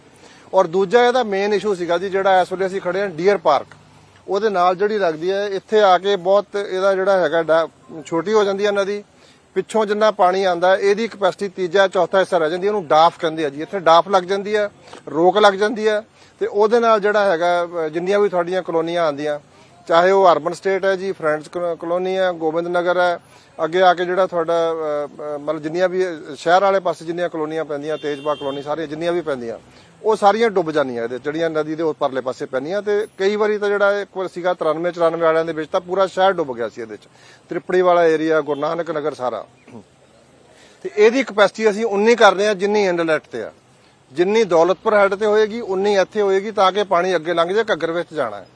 ਔਰ ਦੂਜਾ ਇਹਦਾ ਮੇਨ ਇਸ਼ੂ ਸੀਗਾ ਜੀ, ਜਿਹੜਾ ਇਸ ਵੇਲੇ ਅਸੀਂ ਖੜੇ ਹਾਂ ਡੀਅਰ ਪਾਰਕ ਉਹਦੇ ਨਾਲ ਜਿਹੜੀ ਲੱਗਦੀ ਹੈ, ਇੱਥੇ ਆ ਕੇ ਬਹੁਤ ਇਹਦਾ ਜਿਹੜਾ ਹੈਗਾ ਡਾ- ਛੋਟੀ ਹੋ ਜਾਂਦੀ ਹੈ ਨਦੀ, ਪਿੱਛੋਂ ਜਿੰਨਾ ਪਾਣੀ ਆਂਦਾ ਇਹਦੀ ਕਪੈਸਿਟੀ ਤੀਜਾ, ਚੌਥਾ ਹਿੱਸਾ ਰਹਿ ਜਾਂਦੀ ਹੈ ਉਹਨੂੰ ਡਾਫ ਕਹਿੰਦੇ ਆ ਜੀ। ਇੱਥੇ ਡਾਫ ਲੱਗ ਜਾਂਦੀ ਹੈ, ਰੋਕ ਲੱਗ ਜਾਂਦੀ ਹੈ, ਤੇ ਉਹਦੇ ਨਾਲ ਜਿਹੜਾ ਹੈਗਾ ਜਿੰਨੀਆਂ ਵੀ ਤੁਹਾਡੀਆਂ ਕਲੋਨੀਆਂ ਆਂਦੀਆਂ ਚਾਹੇ ਉਹ ਅਰਬਨ ਸਟੇਟ ਹੈ ਜੀ, ਫਰੈਂਡਸ ਕਲੋਨੀ ਹੈ, ਗੋਬਿੰਦ ਨਗਰ ਹੈ, ਅੱਗੇ ਆ ਕੇ ਜਿਹੜਾ ਤੁਹਾਡਾ ਮਤਲਬ ਜਿੰਨੀਆਂ ਵੀ ਸ਼ਹਿਰ ਵਾਲੇ ਪਾਸੇ ਜਿੰਨੀਆਂ ਕਲੋਨੀਆਂ ਪੈਂਦੀਆਂ ਤੇਜਬਾ ਕਲੋਨੀ ਸਾਰੀਆਂ ਜਿੰਨੀਆਂ ਵੀ ਪੈਂਦੀਆਂ, ਉਹ ਸਾਰੀਆਂ ਡੁੱਬ ਜਾਂਦੀਆਂ ਇਹਦੇ, ਜਿਹੜੀਆਂ ਨਦੀ ਦੇ ਉੱਪਰਲੇ ਪਾਸੇ ਪੈਂਦੀਆਂ ਤੇ ਕਈ ਵਾਰੀ ਤਾਂ ਜਿਹੜਾ ਇੱਕ ਵਾਰ ਸੀਗਾ 93 94 ਵਾਲਿਆਂ ਦੇ ਵਿੱਚ ਤਾਂ ਪੂਰਾ ਸ਼ਹਿਰ ਡੁੱਬ ਗਿਆ ਸੀ ਇਹਦੇ ਚ, ਤ੍ਰਿਪੜੀ ਵਾਲਾ ਏਰੀਆ, ਗੁਰੂ ਨਾਨਕ ਨਗਰ ਸਾਰਾ। ਤੇ ਇਹਦੀ ਕਪੈਸਿਟੀ ਅਸੀਂ ਉਨੀ ਕਰ ਰਹੇ ਹਾਂ ਜਿੰਨੀ ਇੰਡਲੈਟ ਤੇ ਆ। ਜਿੰਨੀ ਦੌਲਤਪੁਰ ਹੈਡ ਤੇ ਹੋਏਗੀ, ਉਨੀ ਇੱਥੇ ਹੋਏਗੀ ਤਾਂ ਕਿ ਪਾਣੀ ਅੱਗੇ ਲੰਘ ਜਾਏ, ਘੱਗਰ ਵਿੱਚ ਜਾਣਾ ਹੈ।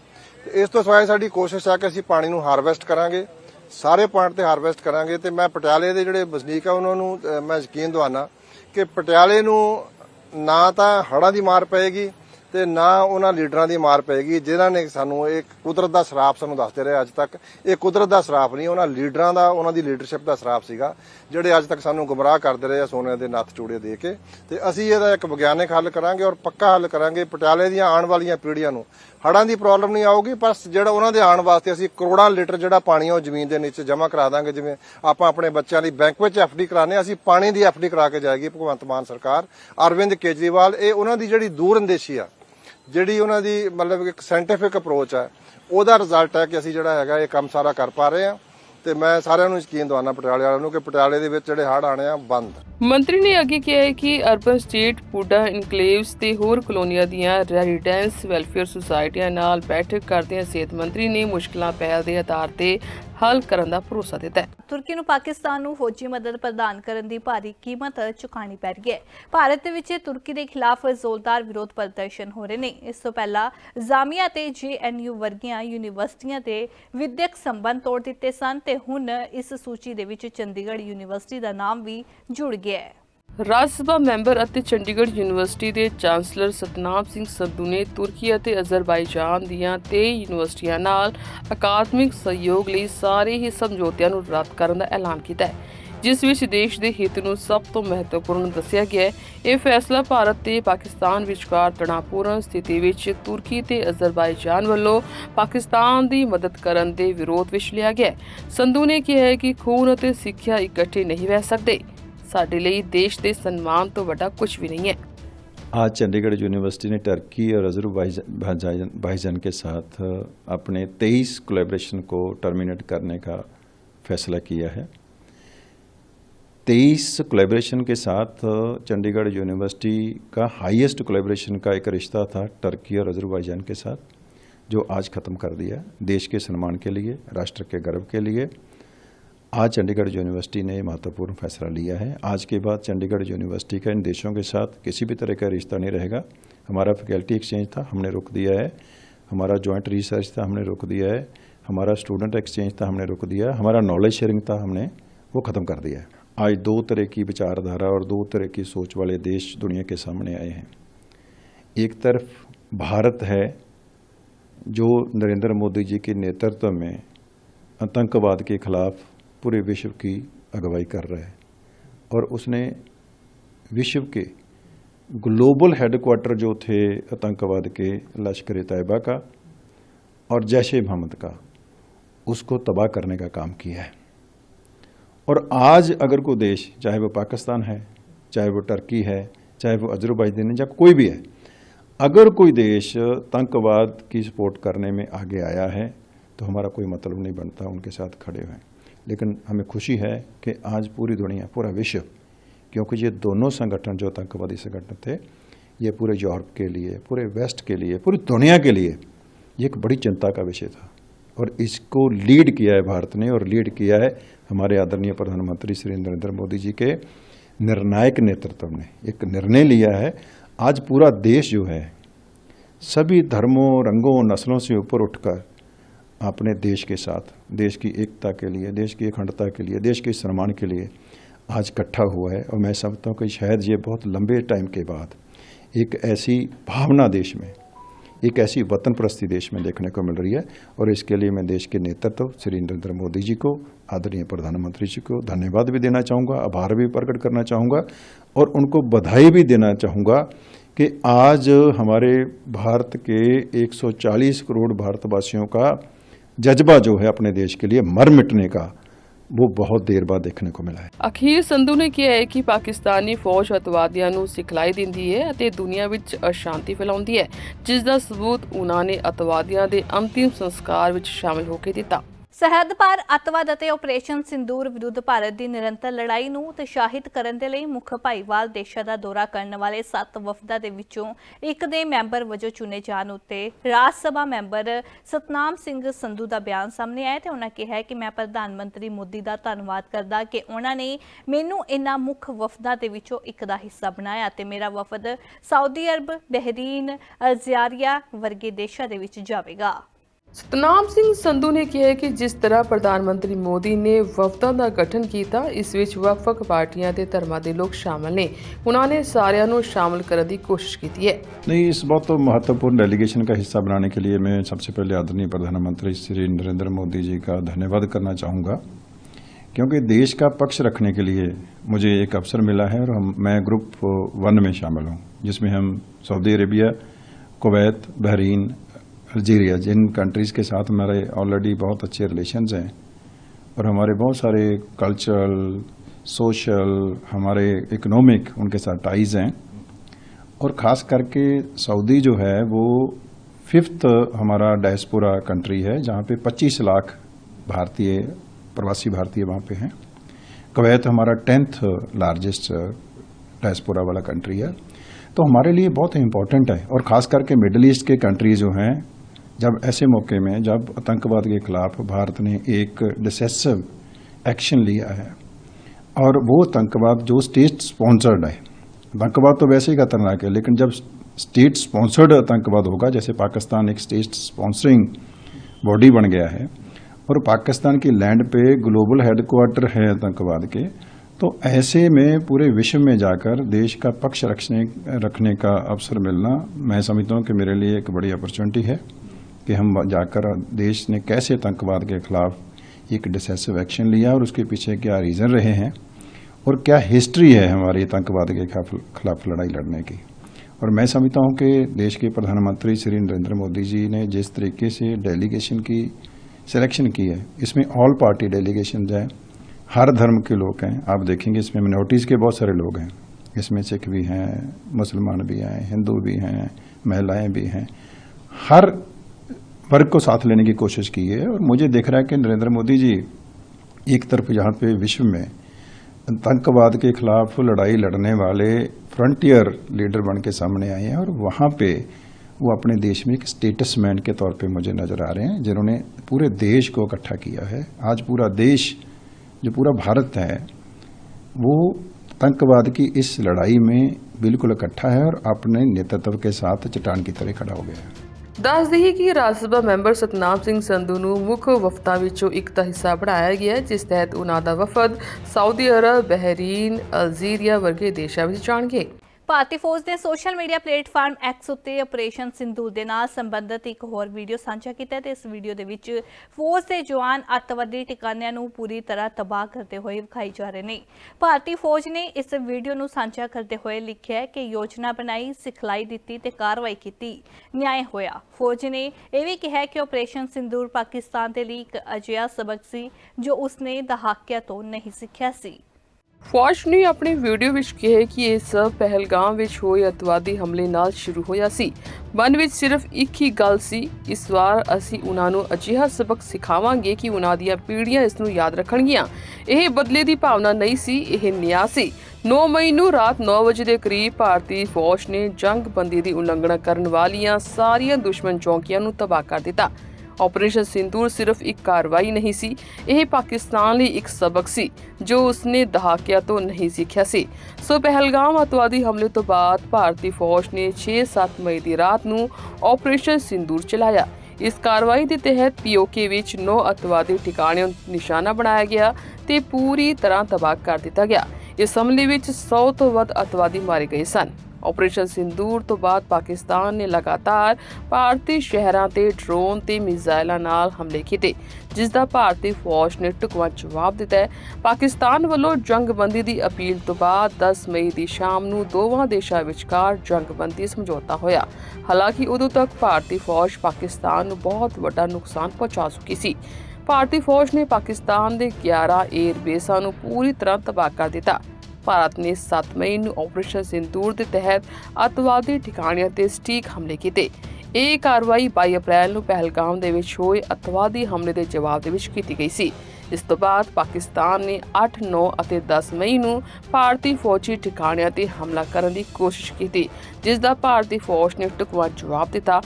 ਇਸ ਤੋਂ ਸਿਵਾਏ ਸਾਡੀ ਕੋਸ਼ਿਸ਼ ਹੈ ਕਿ ਅਸੀਂ ਪਾਣੀ ਨੂੰ ਹਾਰਵੈਸਟ ਕਰਾਂਗੇ। ਸਾਰੇ ਪੁਆਇੰਟ ਤੇ ਹਾਰਵੈਸਟ ਕਰਾਂਗੇ ਤੇ ਮੈਂ ਪਟਿਆਲੇ ਦੇ ਜਿਹੜੇ ਵਸਨੀਕ ਆ, ਉਹਨਾਂ ਨੂੰ ਮੈਂ ਯਕੀਨ ਦਿਵਾਨਾ ਕਿ ਪਟਿਆਲੇ ਨੂੰ ਨਾ ਤਾਂ ਹੜ੍ਹਾਂ ਦੀ ਮਾਰ ਪਏਗੀ ਤੇ ਨਾ ਉਹਨਾਂ ਲੀਡਰਾਂ ਦੀ ਮਾਰ ਪਏਗੀ, ਜਿਨ੍ਹਾਂ ਨੇ ਸਾਨੂੰ ਇਹ ਕੁਦਰਤ ਦਾ ਸ਼ਰਾਪ ਸਾਨੂੰ ਦੱਸਦੇ ਰਹੇ ਅੱਜ ਤੱਕ। ਇਹ ਕੁਦਰਤ ਦਾ ਸ਼ਰਾਪ ਨਹੀਂ, ਉਹਨਾਂ ਲੀਡਰਾਂ ਦਾ, ਉਹਨਾਂ ਦੀ ਲੀਡਰਸ਼ਿਪ ਦਾ ਸ਼ਰਾਪ ਸੀਗਾ, ਜਿਹੜੇ ਅੱਜ ਤੱਕ ਸਾਨੂੰ ਗੁੰਮਰਾਹ ਕਰਦੇ ਰਹੇ ਆ ਸੋਨੇ ਦੇ ਨੱਥ ਚੂੜੇ ਦੇ ਕੇ। ਤੇ ਅਸੀਂ ਇਹਦਾ ਇੱਕ ਵਿਗਿਆਨਕ ਹੱਲ ਕਰਾਂਗੇ ਔਰ ਪੱਕਾ ਹੱਲ ਕਰਾਂਗੇ ਪਟਿਆਲੇ ਦੀਆਂ ਆਉਣ ਵਾਲੀਆਂ ਪੀੜ੍ਹੀਆਂ ਨੂੰ। ਹੜ੍ਹਾਂ ਦੀ ਪ੍ਰੋਬਲਮ ਨਹੀਂ ਆਊਗੀ, ਪਰ ਜਿਹੜਾ ਉਹਨਾਂ ਦੇ ਆਉਣ ਵਾਸਤੇ ਅਸੀਂ ਕਰੋੜਾਂ ਲੀਟਰ ਜਿਹੜਾ ਪਾਣੀ ਆ ਉਹ ਜ਼ਮੀਨ ਦੇ ਨੀਚੇ ਜਮ੍ਹਾਂ ਕਰਾ ਦਾਂਗੇ, ਜਿਵੇਂ ਆਪਾਂ ਆਪਣੇ ਬੱਚਿਆਂ ਲਈ ਬੈਂਕ ਵਿੱਚ ਐਫਡੀ ਕਰਾਣੇ ਅਸੀਂ ਪਾਣੀ ਦੀ ਐਫਡੀ ਕਰਾ ਕੇ ਜਾਏਗੀ, ਭਗਵੰਤ ਮਾਨ ਸਰਕਾਰ, ਅਰਵਿੰਦ ਕੇਜਰੀਵਾਲ, ਇਹ ਉਹਨਾਂ ਦੀ ਜਿਹੜੀ ਦੂਰ ਅੰਦੇਸ਼ੀ ਆ, ਜਿਹੜੀ ਉਹਨਾਂ ਦੀ ਮਤਲਬ ਇੱਕ ਸਾਇੰਟੀਫਿਕ ਅਪਰੋਚ ਹੈ ਉਹਦਾ ਰਿਜ਼ਲਟ ਹੈ ਕਿ ਅਸੀਂ ਜਿਹੜਾ ਹੈਗਾ ਇਹ ਕੰਮ ਸਾਰਾ ਕਰ ਪਾ ਰਹੇ ਹਾਂ। ਤੇ ਮੈਂ ਸਾਰਿਆਂ ਨੂੰ ਯਕੀਨ ਦਵਾਉਣਾ ਪਟਿਆਲੇ ਵਾਲਿਆਂ ਨੂੰ ਕਿ ਪਟਿਆਲੇ ਦੇ ਵਿੱਚ ਜਿਹੜੇ ਹੜ ਆਣੇ ਆ, ਬੰਦ। ਮੰਤਰੀ ਨੇ ਅੱਗੇ ਕਿਹਾ ਹੈ ਕਿ ਅਰਬਨ ਸਟੇਟ ਪੁੱਡਾ ਇਨਕਲੇਵਸ ਤੇ ਹੋਰ ਕਲੋਨੀਆਂ ਦੀਆਂ ਰੈਜ਼ੀਡੈਂਸ ਵੈਲਫੇਅਰ ਸੁਸਾਇਟੀਆਂ ਨਾਲ ਬੈਠਕ ਕਰਦਿਆਂ ਸਿਹਤ ਮੰਤਰੀ ਨੇ ਮੁਸ਼ਕਲਾਂ ਪਹਿਲ ਦੇ ਆਧਾਰ ਤੇ ਹੱਲ ਕਰਨ ਦਾ ਭਰੋਸਾ ਦਿੱਤਾ ਹੈ। ਤੁਰਕੀ ਨੂੰ ਪਾਕਿਸਤਾਨ ਨੂੰ ਫੌਜੀ ਮਦਦ ਪ੍ਰਦਾਨ ਕਰਨ ਦੀ ਭਾਰੀ ਕੀਮਤ ਚੁਕਾਣੀ ਪੈ ਰਹੀ ਹੈ। ਭਾਰਤ ਦੇ ਵਿੱਚ ਤੁਰਕੀ ਦੇ ਖਿਲਾਫ ਜ਼ੋਰਦਾਰ ਵਿਰੋਧ ਪ੍ਰਦਰਸ਼ਨ ਹੋ ਰਹੇ ਨੇ। ਇਸ ਤੋਂ ਪਹਿਲਾਂ ਜਾਮੀਆ ਤੇ ਜੀਐਨਯੂ ਵਰਗੀਆਂ ਯੂਨੀਵਰਸਿਟੀਆਂ ਦੇ ਵਿਦਿਅਕ ਸੰਬੰਧ ਤੋੜ ਦਿੱਤੇ ਸਨ ਤੇ ਹੁਣ ਇਸ ਸੂਚੀ ਦੇ ਵਿੱਚ ਚੰਡੀਗੜ੍ਹ ਯੂਨੀਵਰਸਿਟੀ ਦਾ ਨਾਮ ਵੀ ਜੁੜ ਗਿਆ ਹੈ। ਰਾਜ ਸਭਾ ਮੈਂਬਰ ਅਤੇ ਚੰਡੀਗੜ੍ਹ ਯੂਨੀਵਰਸਿਟੀ ਦੇ ਚਾਂਸਲਰ ਸਤਨਾਮ ਸਿੰਘ ਸੰਧੂ ਨੇ ਤੁਰਕੀ ਅਤੇ ਅਜ਼ਰਬਾਈਜਾਨ ਦੀਆਂ 23 ਯੂਨੀਵਰਸਿਟੀਆਂ ਨਾਲ ਅਕਾਦਮਿਕ ਸਹਿਯੋਗ ਲਈ ਸਾਰੇ ਹੀ ਸਮਝੌਤਿਆਂ ਨੂੰ ਰੱਦ ਕਰਨ ਦਾ ਐਲਾਨ ਕੀਤਾ ਹੈ, ਜਿਸ ਵਿੱਚ ਦੇਸ਼ ਦੇ ਹਿੱਤ ਨੂੰ ਸਭ ਤੋਂ ਮਹੱਤਵਪੂਰਨ ਦੱਸਿਆ ਗਿਆ ਹੈ। ਇਹ ਫੈਸਲਾ ਭਾਰਤ ਤੇ ਪਾਕਿਸਤਾਨ ਵਿਚਕਾਰ ਤਣਾਅਪੂਰਨ ਸਥਿਤੀ ਵਿੱਚ ਤੁਰਕੀ ਤੇ ਅਜ਼ਰਬਾਈਜਾਨ ਵੱਲੋਂ ਪਾਕਿਸਤਾਨ ਦੀ ਮਦਦ ਕਰਨ ਦੇ ਵਿਰੋਧ ਵਿੱਚ ਲਿਆ ਗਿਆ ਸੰਧੂ ਨੇ ਕਿਹਾ ਕਿ ਖੂਨ ਅਤੇ ਸਿੱਖਿਆ ਇਕੱਠੇ ਨਹੀਂ ਰਹਿ ਸਕਦੇ। ਸਾਡੇ ਲਈ ਦੇਸ਼ ਦੇ ਸਨਮਾਨ ਤੋਂ ਵੱਡਾ ਕੁਝ भी नहीं है आज चंडीगढ़ यूनिवर्सिटी ने टर्की और अजरबैजान के साथ अपने 23 कोलेब्रेशन को टर्मिनेट करने का फैसला किया है 23 कोलेब्रेशन के साथ चंडीगढ़ यूनिवर्सिटी का हाईएस्ट कोलेब्रेशन का एक रिश्ता था टर्की और अजरबैजान के साथ जो आज ख़त्म कर दिया देश के सम्मान के लिए राष्ट्र के गर्व के लिए आज चंडीगढ़ यूनिवर्सिटी ने महत्वपूर्ण फैसला लिया है। आज के बाद चंडीगढ़ यूनिवर्सिटी का इन देशों के साथ किसी भी तरह का रिश्ता नहीं रहेगा। हमारा फैकल्टी एक्सचेंज था, हमने रोक दिया है। हमारा जॉइंट रिसर्च था, हमने रोक दिया है। हमारा स्टूडेंट एक्सचेंज था, हमने रोक दिया हमारा नॉलेज शेयरिंग था, हमने वो ख़त्म कर दिया है। आज दो तरह की विचारधारा और दो तरह की सोच वाले देश दुनिया के सामने आए हैं। एक तरफ़ भारत है, जो नरेंद्र मोदी जी के नेतृत्व में आतंकवाद के खिलाफ पूरे विश्व की अगुवाई कर रहा है। और उसने विश्व के ग्लोबल हेडक्वार्टर जो थे, आतंकवाद के लश्कर तैयबा का और जैश मोहम्मद का, उसको तबाह करने का काम किया है। और आज अगर कोई देश, चाहे वो पाकिस्तान है, चाहे वो टर्की है, चाहे वो अजरबैजान है, या कोई भी है, अगर कोई देश आतंकवाद की सपोर्ट करने में आगे आया है तो हमारा कोई मतलब नहीं बनता, उनके साथ खड़े हुए लेकिन हमें खुशी है कि आज पूरी दुनिया, पूरा विश्व, क्योंकि ये दोनों संगठन जो आतंकवादी संगठन थे, ये पूरे यूरोप के लिए, पूरे वेस्ट के लिए, पूरी दुनिया के लिए ये एक बड़ी चिंता का विषय था। और इसको लीड किया है भारत ने और लीड किया है हमारे आदरणीय प्रधानमंत्री श्री नरेंद्र मोदी जी के निर्णायक नेतृत्व ने। एक निर्णय लिया है, आज पूरा देश जो है, सभी धर्मों, रंगों, नस्लों से ऊपर उठकर अपने देश के साथ, देश की एकता के लिए, देश की अखंडता के लिए, देश के सम्मान के लिए आज इकट्ठा हुआ है। और मैं समझता हूँ कि शायद ये बहुत लंबे टाइम के बाद एक ऐसी भावना देश में, एक ऐसी वतन प्रस्ती देश में देखने को मिल रही है। और इसके लिए मैं देश के नेतृत्व, श्री नरेंद्र मोदी जी को, आदरणीय प्रधानमंत्री जी को धन्यवाद भी देना चाहूँगा, आभार भी प्रकट करना चाहूँगा और उनको बधाई भी देना चाहूँगा कि आज हमारे भारत के 140 करोड़ भारतवासियों का जज्बा जो है अपने देश के लिए मर मिटने का वो बहुत देर बाद देखने को मिला है ਅਖੀਰ ਸੰਧੂ ਨੇ ਕਿਹਾ ਹੈ ਕਿ ਪਾਕਿਸਤਾਨੀ ਫੌਜ ਅਤਵਾਦੀਆਂ ਨੂੰ ਸਿਖਲਾਈ ਦਿੰਦੀ ਹੈ ਅਤੇ ਦੁਨੀਆ ਵਿੱਚ ਅਸ਼ਾਂਤੀ ਫੈਲਾਉਂਦੀ ਹੈ ਜਿਸ ਦਾ ਸਬੂਤ ਉਹਨਾਂ ਨੇ ਅਤਵਾਦੀਆਂ ਦੇ ਅੰਤਿਮ ਸੰਸਕਾਰ ਵਿੱਚ ਸ਼ਾਮਲ ਹੋ ਕੇ ਦਿੱਤਾ ਸਰਹੱਦ ਪਾਰ ਅੱਤਵਾਦ ਅਤੇ ਆਪਰੇਸ਼ਨ ਸਿੰਦੂਰ ਵਿਰੁੱਧ ਭਾਰਤ ਦੀ ਨਿਰੰਤਰ ਲੜਾਈ ਨੂੰ ਉਤਸ਼ਾਹਿਤ ਕਰਨ ਦੇ ਲਈ ਮੁੱਖ ਭਾਈਵਾਲ ਦੇਸ਼ਾਂ ਦਾ ਦੌਰਾ ਕਰਨ ਵਾਲੇ ਸੱਤ ਵਫਦਾਂ ਦੇ ਵਿੱਚੋਂ ਇੱਕ ਦੇ ਮੈਂਬਰ ਵਜੋਂ ਚੁਣੇ ਜਾਣ ਉੱਤੇ ਰਾਜ ਸਭਾ ਮੈਂਬਰ ਸਤਨਾਮ ਸਿੰਘ ਸੰਧੂ ਦਾ ਬਿਆਨ ਸਾਹਮਣੇ ਆਇਆ ਤੇ ਉਹਨਾਂ ਕਿਹਾ ਕਿ ਮੈਂ ਪ੍ਰਧਾਨ ਮੰਤਰੀ ਮੋਦੀ ਦਾ ਧੰਨਵਾਦ ਕਰਦਾ ਕਿ ਉਹਨਾਂ ਨੇ ਮੈਨੂੰ ਇਹਨਾਂ ਮੁੱਖ ਵਫਦਾਂ ਦੇ ਵਿੱਚੋਂ ਇੱਕ ਦਾ ਹਿੱਸਾ ਬਣਾਇਆ ਤੇ ਮੇਰਾ ਵਫਦ ਸਾਊਦੀ ਅਰਬ, ਬਹਿਰੀਨ, ਅਲਜੀਰੀਆ ਵਰਗੇ ਦੇਸ਼ਾਂ ਦੇ ਵਿੱਚ ਜਾਵੇਗਾ। ਸਤਨਾਮ ਸਿੰਘ ਸੰਧੂ ਨੇ ਕਿਹਾ ਹੈ ਕਿ ਜਿਸ ਤਰ੍ਹਾਂ ਪ੍ਰਧਾਨ ਮੰਤਰੀ ਮੋਦੀ ਨੇ ਵਫਦਾਂ ਦਾ ਗਠਨ ਕੀਤਾ ਇਸ ਵਿੱਚ ਵੱਖ-ਵੱਖ ਪਾਰਟੀਆਂ ਤੇ ਧਰਮਾਂ ਦੇ ਲੋਕ ਸ਼ਾਮਲ ਨੇ ਉਹਨਾਂ ਨੇ ਸਾਰਿਆਂ ਨੂੰ ਸ਼ਾਮਲ ਕਰਨ ਦੀ ਕੋਸ਼ਿਸ਼ ਕੀਤੀ ਹੈ नहीं इस बहुत तो महत्वपूर्ण डेलीगेशन का हिस्सा बनाने के लिए मैं सबसे पहले आदरणीय प्रधानमंत्री श्री नरेंद्र मोदी जी का धन्यवाद करना चाहूँगा क्योंकि देश का पक्ष रखने के लिए मुझे एक अवसर मिला है और हम मैं ग्रुप वन में शामिल हूँ जिसमें हम Saudi Arabia Kuwait Bahrain Algeria, जिन कंट्रीज़ के साथ हमारे ऑलरेडी बहुत अच्छे रिलेशंस हैं, और हमारे बहुत सारे कल्चरल सोशल हमारे इकोनॉमिक उनके साथ टाइज हैं, और ख़ास करके सऊदी जो है, वो फिफ्थ हमारा डायस्पोरा कंट्री है, जहाँ पे 25 लाख भारतीय, प्रवासी भारतीय वहाँ पे हैं। कवैत हमारा टेंथ लार्जेस्ट डायस्पोरा वाला कंट्री है। तो हमारे लिए बहुत इम्पोर्टेंट है, और ख़ास करके मिडल ईस्ट के कंट्री जो हैं जब ऐसे मौके में जब आतंकवाद के खिलाफ भारत ने एक डिसेसिव एक्शन लिया है, और वो आतंकवाद जो स्टेट स्पॉन्सर्ड है, आतंकवाद तो वैसे ही खतरनाक है, लेकिन जब स्टेट स्पॉन्सर्ड आतंकवाद होगा, जैसे पाकिस्तान एक स्टेट स्पॉन्सरिंग बॉडी बन गया है, और पाकिस्तान की लैंड पे ग्लोबल हेडक्वार्टर है आतंकवाद के तो ऐसे में पूरे विश्व में जाकर देश का पक्ष रखने रखने का अवसर मिलना मैं समझता हूँ कि मेरे लिए एक बड़ी अपॉर्चुनिटी है। कि हम जाकर देश ने कैसे आतंकवाद के खिलाफ एक डिसेसिव एक्शन लिया और उसके पीछे क्या रीज़न रहे हैं और क्या हिस्ट्री है हमारी आतंकवाद के खिलाफ लड़ाई लड़ने की। और मैं समझता हूँ कि देश के प्रधानमंत्री श्री नरेंद्र मोदी जी ने जिस तरीके से डेलीगेशन की सिलेक्शन की है, इसमें ऑल पार्टी डेलीगेशन है, हर धर्म के लोग हैं। आप देखेंगे इसमें मिनोरिटीज़ के बहुत सारे लोग हैं। इसमें सिख भी हैं, मुसलमान भी हैं, हिंदू भी हैं, महिलाएँ भी हैं। हर वर्ग को साथ लेने की कोशिश की है और मुझे दिख रहा है कि नरेंद्र मोदी जी एक तरफ़ यहाँ पे विश्व में आतंकवाद के खिलाफ लड़ाई लड़ने वाले फ्रंटियर लीडर बन के सामने आए हैं और वहाँ पे वो अपने देश में एक स्टेटस मैन के तौर पे मुझे नज़र आ रहे हैं, जिन्होंने पूरे देश को इकट्ठा किया है। आज पूरा देश, जो पूरा भारत है, वो आतंकवाद की इस लड़ाई में बिल्कुल इकट्ठा है और अपने नेतृत्व के साथ चट्टान की तरह खड़ा हो गया है। ਦੱਸ ਦਈਏ ਕਿ ਰਾਜ ਸਭਾ ਮੈਂਬਰ ਸਤਨਾਮ ਸਿੰਘ ਸੰਧੂ ਨੂੰ ਮੁੱਖ ਵਫਦਾਂ ਵਿੱਚੋਂ ਇੱਕ ਦਾ ਹਿੱਸਾ ਬਣਾਇਆ ਗਿਆ, ਜਿਸ ਤਹਿਤ ਉਹਨਾਂ ਦਾ ਵਫਦ ਸਾਊਦੀ ਅਰਬ, ਬਹਿਰੀਨ, ਅਲਜੀਰੀਆ ਵਰਗੇ ਦੇਸ਼ਾਂ ਵਿੱਚ ਜਾਣਗੇ। ਭਾਰਤੀ ਫੌਜ ਨੇ ਸੋਸ਼ਲ ਮੀਡੀਆ ਪਲੇਟਫਾਰਮ ਐਕਸ ਉੱਤੇ ਆਪਰੇਸ਼ਨ ਸਿੰਧੂ ਦੇ ਨਾਲ ਸੰਬੰਧਿਤ ਇੱਕ ਹੋਰ ਵੀਡੀਓ ਸਾਂਝਾ ਕੀਤਾ ਹੈ ਤੇ ਇਸ ਵੀਡੀਓ ਦੇ ਵਿੱਚ ਫੌਜ ਦੇ ਜਵਾਨ ਅੱਤਵਾਦੀ ਟਿਕਾਣਿਆਂ ਨੂੰ ਪੂਰੀ ਤਰ੍ਹਾਂ ਤਬਾਹ ਕਰਦੇ ਹੋਏ ਵਿਖਾਈ ਜਾ ਰਹੇ ਨੇ। ਭਾਰਤੀ ਫੌਜ ਨੇ ਇਸ ਵੀਡੀਓ ਨੂੰ ਸਾਂਝਾ ਕਰਦੇ ਹੋਏ ਲਿਖਿਆ ਕਿ ਯੋਜਨਾ ਬਣਾਈ, ਸਿਖਲਾਈ ਦਿੱਤੀ ਤੇ ਕਾਰਵਾਈ ਕੀਤੀ। ਨਿਆਂ ਹੋਇਆ। ਫੌਜ ਨੇ ਇਹ ਵੀ ਕਿਹਾ ਕਿ ਆਪਰੇਸ਼ਨ ਸਿੰਧੂਰ ਪਾਕਿਸਤਾਨ ਦੇ ਲਈ ਇੱਕ ਅਜਿਹਾ ਸਬਕ ਸੀ ਜੋ ਉਸਨੇ ਦਹਾਕਿਆਂ ਤੋਂ ਨਹੀਂ ਸਿੱਖਿਆ ਸੀ। ਫੌਜ ਨੇ ਆਪਣੀ ਵੀਡੀਓ ਵਿੱਚ ਕਿਹਾ ਕਿ ਇਹ ਸਭ ਪਹਿਲਗਾਮ ਵਿੱਚ ਹੋਏ ਅਤਵਾਦੀ ਹਮਲੇ ਨਾਲ ਸ਼ੁਰੂ ਹੋਇਆ ਸੀ। ਮਨ ਵਿੱਚ ਸਿਰਫ ਇੱਕ ਹੀ ਗੱਲ ਸੀ, ਇਸ ਵਾਰ ਅਸੀਂ ਉਹਨਾਂ ਨੂੰ ਅਜਿਹਾ ਸਬਕ ਸਿਖਾਵਾਂਗੇ ਕਿ ਉਹਨਾਂ ਦੀਆਂ ਪੀੜ੍ਹੀਆਂ ਇਸ ਨੂੰ ਯਾਦ ਰੱਖਣਗੀਆਂ। ਇਹ ਬਦਲੇ ਦੀ ਭਾਵਨਾ ਨਹੀਂ ਸੀ, ਇਹ ਨਿਆਂ ਸੀ। 9 ਮਈ ਨੂੰ ਰਾਤ 9 ਵਜੇ ਦੇ ਕਰੀਬ ਭਾਰਤੀ ਫੌਜ ਨੇ ਜੰਗਬੰਦੀ ਦੀ ਉਲੰਘਣਾ ਕਰਨ ਵਾਲੀਆਂ ਸਾਰੀਆਂ ਦੁਸ਼ਮਣ ਚੌਕੀਆਂ ਨੂੰ ਤਬਾਹ ਕਰ ਦਿੱਤਾ। ਆਪਰੇਸ਼ਨ ਸਿੰਦੂਰ ਸਿਰਫ ਇੱਕ ਕਾਰਵਾਈ ਨਹੀਂ ਸੀ, ਇਹ ਪਾਕਿਸਤਾਨ ਲਈ ਇੱਕ ਸਬਕ ਸੀ, ਜੋ ਉਸਨੇ ਦਹਾਕਿਆਂ ਤੋਂ ਨਹੀਂ ਸਿੱਖਿਆ ਸੀ। ਸੋ ਪਹਿਲਗਾਮ ਅਤਵਾਦੀ ਹਮਲੇ ਤੋਂ ਬਾਅਦ ਭਾਰਤੀ ਫੌਜ ਨੇ 6-7 ਮਈ ਦੀ ਰਾਤ ਨੂੰ ਆਪਰੇਸ਼ਨ ਸਿੰਦੂਰ ਚਲਾਇਆ। ਇਸ ਕਾਰਵਾਈ ਦੇ ਤਹਿਤ ਪੀਓਕੇ ਵਿੱਚ 9 ਅਤਵਾਦੀ ਠਿਕਾਣਿਆਂ ਨੂੰ ਨਿਸ਼ਾਨਾ ਬਣਾਇਆ ਗਿਆ ਤੇ ਪੂਰੀ ਤਰ੍ਹਾਂ ਤਬਾਹ ਕਰ ਦਿੱਤਾ ਗਿਆ। ਇਸ ਹਮਲੇ ਵਿੱਚ 100 ਤੋਂ ਵੱਧ ਅਤਵਾਦੀ ਮਾਰੇ ਗਏ ਸਨ। ਆਪਰੇਸ਼ਨ ਸਿੰਦੂਰ ਤੋਂ ਬਾਅਦ ਪਾਕਿਸਤਾਨ ਨੇ ਲਗਾਤਾਰ ਭਾਰਤੀ ਸ਼ਹਿਰਾਂ ਤੇ ਡਰੋਨ ਤੇ ਮਿਜ਼ਾਈਲਾਂ ਨਾਲ ਹਮਲੇ ਕੀਤੇ ਜਿਸ ਦਾ ਭਾਰਤੀ ਫੌਜ ਨੇ ਢੁਕਵਾਂ ਜਵਾਬ ਦਿੱਤਾ ਪਾਕਿਸਤਾਨ ਵੱਲੋਂ ਜੰਗਬੰਦੀ ਦੀ ਅਪੀਲ ਤੋਂ ਬਾਅਦ 10 ਮਈ ਦੀ ਸ਼ਾਮ ਨੂੰ ਦੋਵਾਂ ਦੇਸ਼ਾਂ ਵਿਚਕਾਰ ਜੰਗਬੰਦੀ ਸਮਝੌਤਾ ਹੋਇਆ। ਹਾਲਾਂਕਿ ਉਦੋਂ ਤੱਕ ਭਾਰਤੀ ਫੌਜ ਪਾਕਿਸਤਾਨ ਨੂੰ ਬਹੁਤ ਵੱਡਾ ਨੁਕਸਾਨ ਪਹੁੰਚਾ ਚੁੱਕੀ ਸੀ। ਭਾਰਤੀ ਫੌਜ ਨੇ ਪਾਕਿਸਤਾਨ ਦੇ 11 에ਅਰ ਬੇਸਾਂ ਨੂੰ ਪੂਰੀ ਤਰ੍ਹਾਂ ਤਬਾਹ ਕਰ ਦਿੱਤਾ। ਭਾਰਤ ਨੇ 7 ਮਈ ਨੂੰ ਆਪਰੇਸ਼ਨ ਸਿੰਦੂਰ ਦੇ ਤਹਿਤ ਅਤਵਾਦੀ ਠਿਕਾਣਿਆਂ ਤੇ ਸਟੀਕ ਹਮਲੇ ਕੀਤੇ। ਇਹ ਕਾਰਵਾਈ 22 ਅਪ੍ਰੈਲ ਨੂੰ ਪਹਿਲਗਾਮ ਦੇ ਵਿੱਚ ਹੋਏ ਅਤਵਾਦੀ ਹਮਲੇ ਦੇ ਜਵਾਬ ਦੇ ਵਿੱਚ ਕੀਤੀ ਗਈ ਸੀ। ਇਸ ਤੋਂ ਬਾਅਦ ਪਾਕਿਸਤਾਨ ਨੇ 8, 9 ਅਤੇ 10 ਮਈ ਨੂੰ ਭਾਰਤੀ ਫੌਜੀ ਠਿਕਾਣਿਆਂ ਤੇ ਹਮਲਾ ਕਰਨ ਦੀ ਕੋਸ਼ਿਸ਼ ਕੀਤੀ ਜਿਸ ਦਾ ਭਾਰਤੀ ਫੌਜ ਨੇ ਢੁਕਵਾਂ ਜਵਾਬ ਦਿੱਤਾ।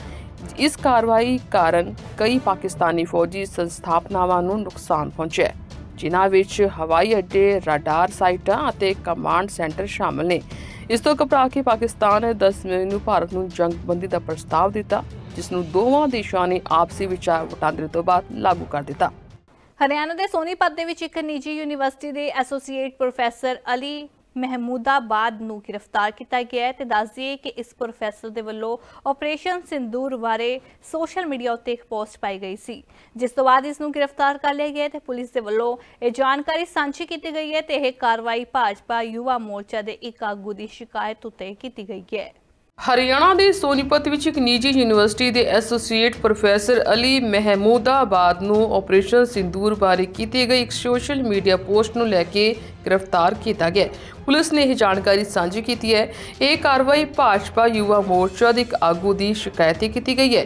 ਇਸ ਕਾਰਵਾਈ ਕਾਰਨ ਕਈ ਪਾਕਿਸਤਾਨੀ ਫੌਜੀ ਸੰਸਥਾਪਨਾਵਾਂ ਨੂੰ ਨੁਕਸਾਨ ਪਹੁੰਚਿਆ। ਜਿਨ੍ਹਾਂ ਵਿੱਚ ਹਵਾਈ ਅੱਡੇ, ਰਾਡਾਰ ਸਾਈਟਾਂ ਅਤੇ ਕਮਾਂਡ ਸੈਂਟਰ ਸ਼ਾਮਲ ਨੇ। ਇਸ ਤੋਂ ਘਬਰਾ ਕੇ ਪਾਕਿਸਤਾਨ ਨੇ 10 ਮਈ ਨੂੰ ਭਾਰਤ ਨੂੰ ਜੰਗਬੰਦੀ ਦਾ ਪ੍ਰਸਤਾਵ ਦਿੱਤਾ, ਜਿਸ ਨੂੰ ਦੋਵਾਂ ਦੇਸ਼ਾਂ ਨੇ ਆਪਸੀ ਵਿਚਾਰ ਵਟਾਂਦਰੇ ਤੋਂ ਬਾਅਦ ਲਾਗੂ ਕਰ ਦਿੱਤਾ। ਹਰਿਆਣਾ ਦੇ ਸੋਨੀਪਤ ਦੇ ਵਿੱਚ ਇੱਕ ਨਿੱਜੀ ਯੂਨੀਵਰਸਿਟੀ ਦੇ ਐਸੋਸੀਏਟ ਪ੍ਰੋਫੈਸਰ ਅਲੀ ਮਹਿਮੂਦਾਬਾਦ ਨੂੰ ਗ੍ਰਿਫਤਾਰ ਕੀਤਾ ਗਿਆ ਹੈ ਤੇ ਦੱਸ ਦਈਏ ਕਿ ਇਸ ਪ੍ਰੋਫੈਸਰ ਦੇ ਵੱਲੋਂ ਆਪਰੇਸ਼ਨ ਸਿੰਦੂਰ ਬਾਰੇ ਸੋਸ਼ਲ ਮੀਡੀਆ ਉੱਤੇ ਇੱਕ ਪੋਸਟ ਪਾਈ ਗਈ ਸੀ, ਜਿਸ ਤੋਂ ਬਾਅਦ ਇਸ ਨੂੰ ਗ੍ਰਿਫਤਾਰ ਕਰ ਲਿਆ ਗਿਆ ਤੇ ਪੁਲਿਸ ਦੇ ਵੱਲੋਂ ਇਹ ਜਾਣਕਾਰੀ ਸਾਂਝੀ ਕੀਤੀ ਗਈ ਹੈ ਤੇ ਇਹ ਕਾਰਵਾਈ ਭਾਜਪਾ ਯੁਵਾ ਮੋਰਚਾ ਦੇ ਇੱਕ ਆਗੂ ਦੀ ਸ਼ਿਕਾਇਤ ਉੱਤੇ ਕੀਤੀ ਗਈ ਹੈ। ਹਰਿਆਣਾ ਦੇ ਸੋਨੀਪਤ ਵਿੱਚ ਇੱਕ ਨਿੱਜੀ ਯੂਨੀਵਰਸਿਟੀ ਦੇ ਐਸੋਸੀਏਟ ਪ੍ਰੋਫੈਸਰ ਅਲੀ ਮਹਿਮੂਦਾਬਾਦ ਨੂੰ ਆਪਰੇਸ਼ਨ ਸਿੰਦੂਰ ਬਾਰੇ ਕੀਤੀ ਗਈ ਇੱਕ ਸੋਸ਼ਲ ਮੀਡੀਆ ਪੋਸਟ ਨੂੰ ਲੈ ਕੇ ਗ੍ਰਿਫਤਾਰ ਕੀਤਾ ਗਿਆ ਪੁਲਿਸ ਨੇ ਇਹ ਜਾਣਕਾਰੀ ਸਾਂਝੀ ਕੀਤੀ ਹੈ। ਇਹ ਕਾਰਵਾਈ ਭਾਜਪਾ ਯੁਵਾ ਮੋਰਚਾ ਦੇ ਇੱਕ ਆਗੂ ਦੀ ਸ਼ਿਕਾਇਤ ਤੇ ਕੀਤੀ ਗਈ ਹੈ।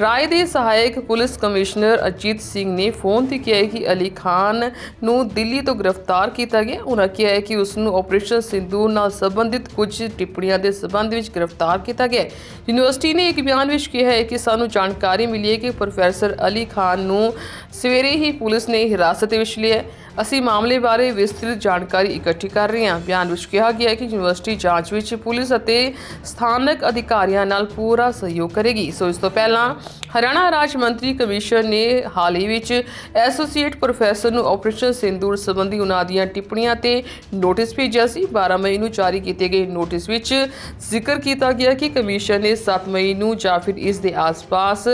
ਰਾਏ ਦੇ ਸਹਾਇਕ ਪੁਲਿਸ ਕਮਿਸ਼ਨਰ ਅਜੀਤ ਸਿੰਘ ਨੇ ਫੋਨ ਤੇ ਕਿਹਾ ਕਿ ਅਲੀ ਖਾਨ ਨੂੰ ਦਿੱਲੀ ਤੋਂ ਗ੍ਰਿਫਤਾਰ ਕੀਤਾ ਗਿਆ। ਉਹਨਾਂ ਕਿਹਾ ਹੈ ਕਿ ਉਸ ਨੂੰ ਆਪਰੇਸ਼ਨ ਸਿੰਧੂ ਨਾਲ ਸੰਬੰਧਿਤ ਕੁਝ ਟਿੱਪਣੀਆਂ ਦੇ ਸਬੰਧ ਵਿੱਚ ਗ੍ਰਿਫਤਾਰ ਕੀਤਾ ਗਿਆ ਯੂਨੀਵਰਸਿਟੀ ਨੇ ਇੱਕ ਬਿਆਨ ਵਿੱਚ ਕਿਹਾ ਹੈ ਕਿ ਸਾਨੂੰ ਜਾਣਕਾਰੀ ਮਿਲੀ ਹੈ ਕਿ ਪ੍ਰੋਫੈਸਰ ਅਲੀ ਖਾਨ ਨੂੰ ਸਵੇਰੇ ਹੀ ਪੁਲਿਸ ਨੇ ਹਿਰਾਸਤ ਵਿੱਚ ਲਿਆ ਅਸੀਂ ਮਾਮਲੇ ਬਾਰੇ ਵਿਸਤ੍ਰਿਤ ਜਾਣਕਾਰੀ ਇਕੱਠੀ ਕਰ ਰਹੇ ਹਾਂ। ਬਿਆਨ ਵਿੱਚ ਕਿਹਾ ਗਿਆ ਹੈ ਕਿ ਯੂਨੀਵਰਸਿਟੀ ਜਾਂਚ ਵਿੱਚ ਪੁਲਿਸ ਅਤੇ ਸਥਾਨਕ ਅਧਿਕਾਰੀਆਂ ਨਾਲ ਪੂਰਾ ਸਹਿਯੋਗ ਕਰੇਗੀ। ਸੋ ਇਸ ਤੋਂ ਪਹਿਲਾਂ ਹਰਿਆਣਾ ਰਾਜ ਮੰਤਰੀ ਕਮਿਸ਼ਨ ਨੇ ਹਾਲ ਹੀ ਵਿੱਚ ਐਸੋਸੀਏਟ ਪ੍ਰੋਫੈਸਰ ਨੂੰ ਆਪਰੇਸ਼ਨ ਸਿੰਦੂਰ ਸੰਬੰਧੀ ਉਹਨਾਂ ਦੀਆਂ ਟਿੱਪਣੀਆਂ ਤੇ ਨੋਟਿਸ ਭੇਜਿਆ ਸੀ। 12 ਮਈ ਨੂੰ ਜਾਰੀ ਕੀਤੇ ਗਏ ਨੋਟਿਸ ਵਿੱਚ ਜ਼ਿਕਰ ਕੀਤਾ ਗਿਆ ਕਿ ਕਮਿਸ਼ਨ ਨੇ 7 ਮਈ ਨੂੰ ਜਾਂ ਫਿਰ ਇਸ ਦੇ ਆਸ-ਪਾਸ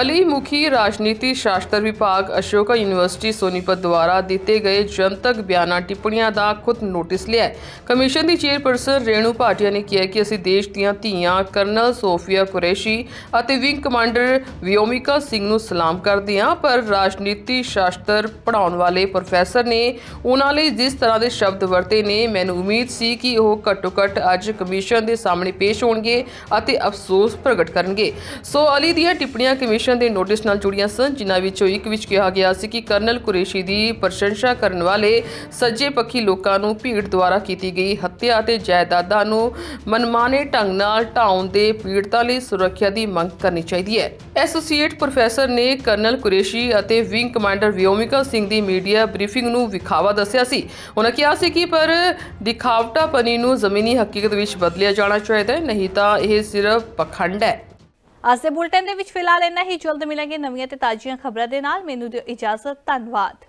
ਅਲੀ ਮੁਖੀ ਰਾਜਨੀਤੀ ਸ਼ਾਸਤਰ ਵਿਭਾਗ ਅਸ਼ੋਕਾ ਯੂਨੀਵਰਸਿਟੀ ਸੋਨੀਪਤ ਦੁਆਰਾ ਦਿੱਤੇ ਗਏ ਜਨਤਕ ਬਿਆਨਾਂ ਟਿੱਪਣੀਆਂ ਦਾ ਖੁਦ ਨੋਟਿਸ ਲਿਆ ਕਮਿਸ਼ਨ ਦੀ ਚੇਅਰਪਰਸਨ ਰੇਣੂ ਭਾਟੀਆ ਨੇ ਕਿਹਾ ਕਿ ਅਸੀਂ ਦੇਸ਼ ਦੀਆਂ ਧੀਆਂ, ਕਰਨਲ ਸੋਫੀਆ ਕੁਰੈਸ਼ੀ ਅਤੇ ਵਿੰਗ ਕਮਾਂਡਰ ਵਿਓਮਿਕਾ ਸਿੰਘ ਨੂੰ ਸਲਾਮ ਕਰਦੇ ਹਾਂ, ਪਰ ਰਾਜਨੀਤੀ ਸ਼ਾਸਤਰ ਪੜਾਉਣ ਵਾਲੇ ਪ੍ਰੋਫੈਸਰ ਨੇ ਉਹਨਾਂ ਲਈ ਜਿਸ ਤਰ੍ਹਾਂ ਦੇ ਸ਼ਬਦ ਵਰਤੇ ਨੇ, ਮੈਨੂੰ ਉਮੀਦ ਸੀ ਕਿ ਉਹ ਘੱਟੋ ਘੱਟ ਅੱਜ ਕਮਿਸ਼ਨ ਦੇ ਸਾਹਮਣੇ ਪੇਸ਼ ਹੋਣਗੇ ਅਤੇ ਅਫਸੋਸ ਪ੍ਰਗਟ ਕਰਨਗੇ। ਸੋ ਅਲੀ ਦੀਆਂ ਟਿੱਪਣੀਆਂ ਕਮਿਸ਼ਨ ਕਮਿਸ਼ਨ ਦੇ ਨੋਟਿਸ ਨਾਲ ਜੁੜੀਆਂ ਸਨ, ਜਿਨ੍ਹਾਂ ਵਿੱਚੋਂ ਇੱਕ ਵਿੱਚ ਕਿਹਾ ਗਿਆ ਸੀ ਕਿ ਕਰਨਲ ਕੁਰੇਸ਼ੀ ਦੀ ਪ੍ਰਸ਼ੰਸਾ ਕਰਨ ਵਾਲੇ ਸੱਜੇ ਪੱਖੀ ਲੋਕਾਂ ਨੂੰ ਭੀੜ ਦੁਆਰਾ ਕੀਤੀ ਗਈ ਹੱਤਿਆ ਅਤੇ ਜਾਇਦਾਦਾਂ ਨੂੰ ਮਨਮਾਨੇ ਢੰਗ ਨਾਲ ਢਾਉਣ ਦੇ ਪੀੜਤਾਂ ਲਈ ਸੁਰੱਖਿਆ ਦੀ ਮੰਗ ਕਰਨੀ ਚਾਹੀਦੀ ਹੈ। ਐਸੋਸੀਏਟ ਪ੍ਰੋਫੈਸਰ ਨੇ ਕਰਨਲ ਕੁਰੇਸ਼ੀ ਅਤੇ ਵਿੰਗ ਕਮਾਂਡਰ ਵਿਓਮਿਕਾ ਸਿੰਘ ਦੀ ਮੀਡੀਆ ਬਰੀਫਿੰਗ ਨੂੰ ਵਿਖਾਵਾ ਦੱਸਿਆ ਸੀ। ਉਹਨਾਂ ਕਿਹਾ ਸੀ ਕਿ ਪਰ ਦਿਖਾਵਟਾਪਨੀ ਨੂੰ ਜ਼ਮੀਨੀ ਹਕੀਕਤ ਵਿੱਚ ਬਦਲਿਆ ਜਾਣਾ ਚਾਹੀਦਾ ਹੈ, ਨਹੀਂ ਤਾਂ ਇਹ ਸਿਰਫ ਪਖੰਡ ਹੈ। ਅੱਜ ਦੇ ਬੁਲਟਨ ਦੇ ਵਿੱਚ ਫਿਲਹਾਲ ਇੰਨਾ ਹੀ। ਜਲਦ ਮਿਲਾਂਗੇ ਨਵੀਆਂ ਤੇ ਤਾਜ਼ੀਆਂ ਖਬਰਾਂ ਦੇ ਨਾਲ। ਮੈਨੂੰ ਦਿਓ ਇਜਾਜ਼ਤ। ਧੰਨਵਾਦ।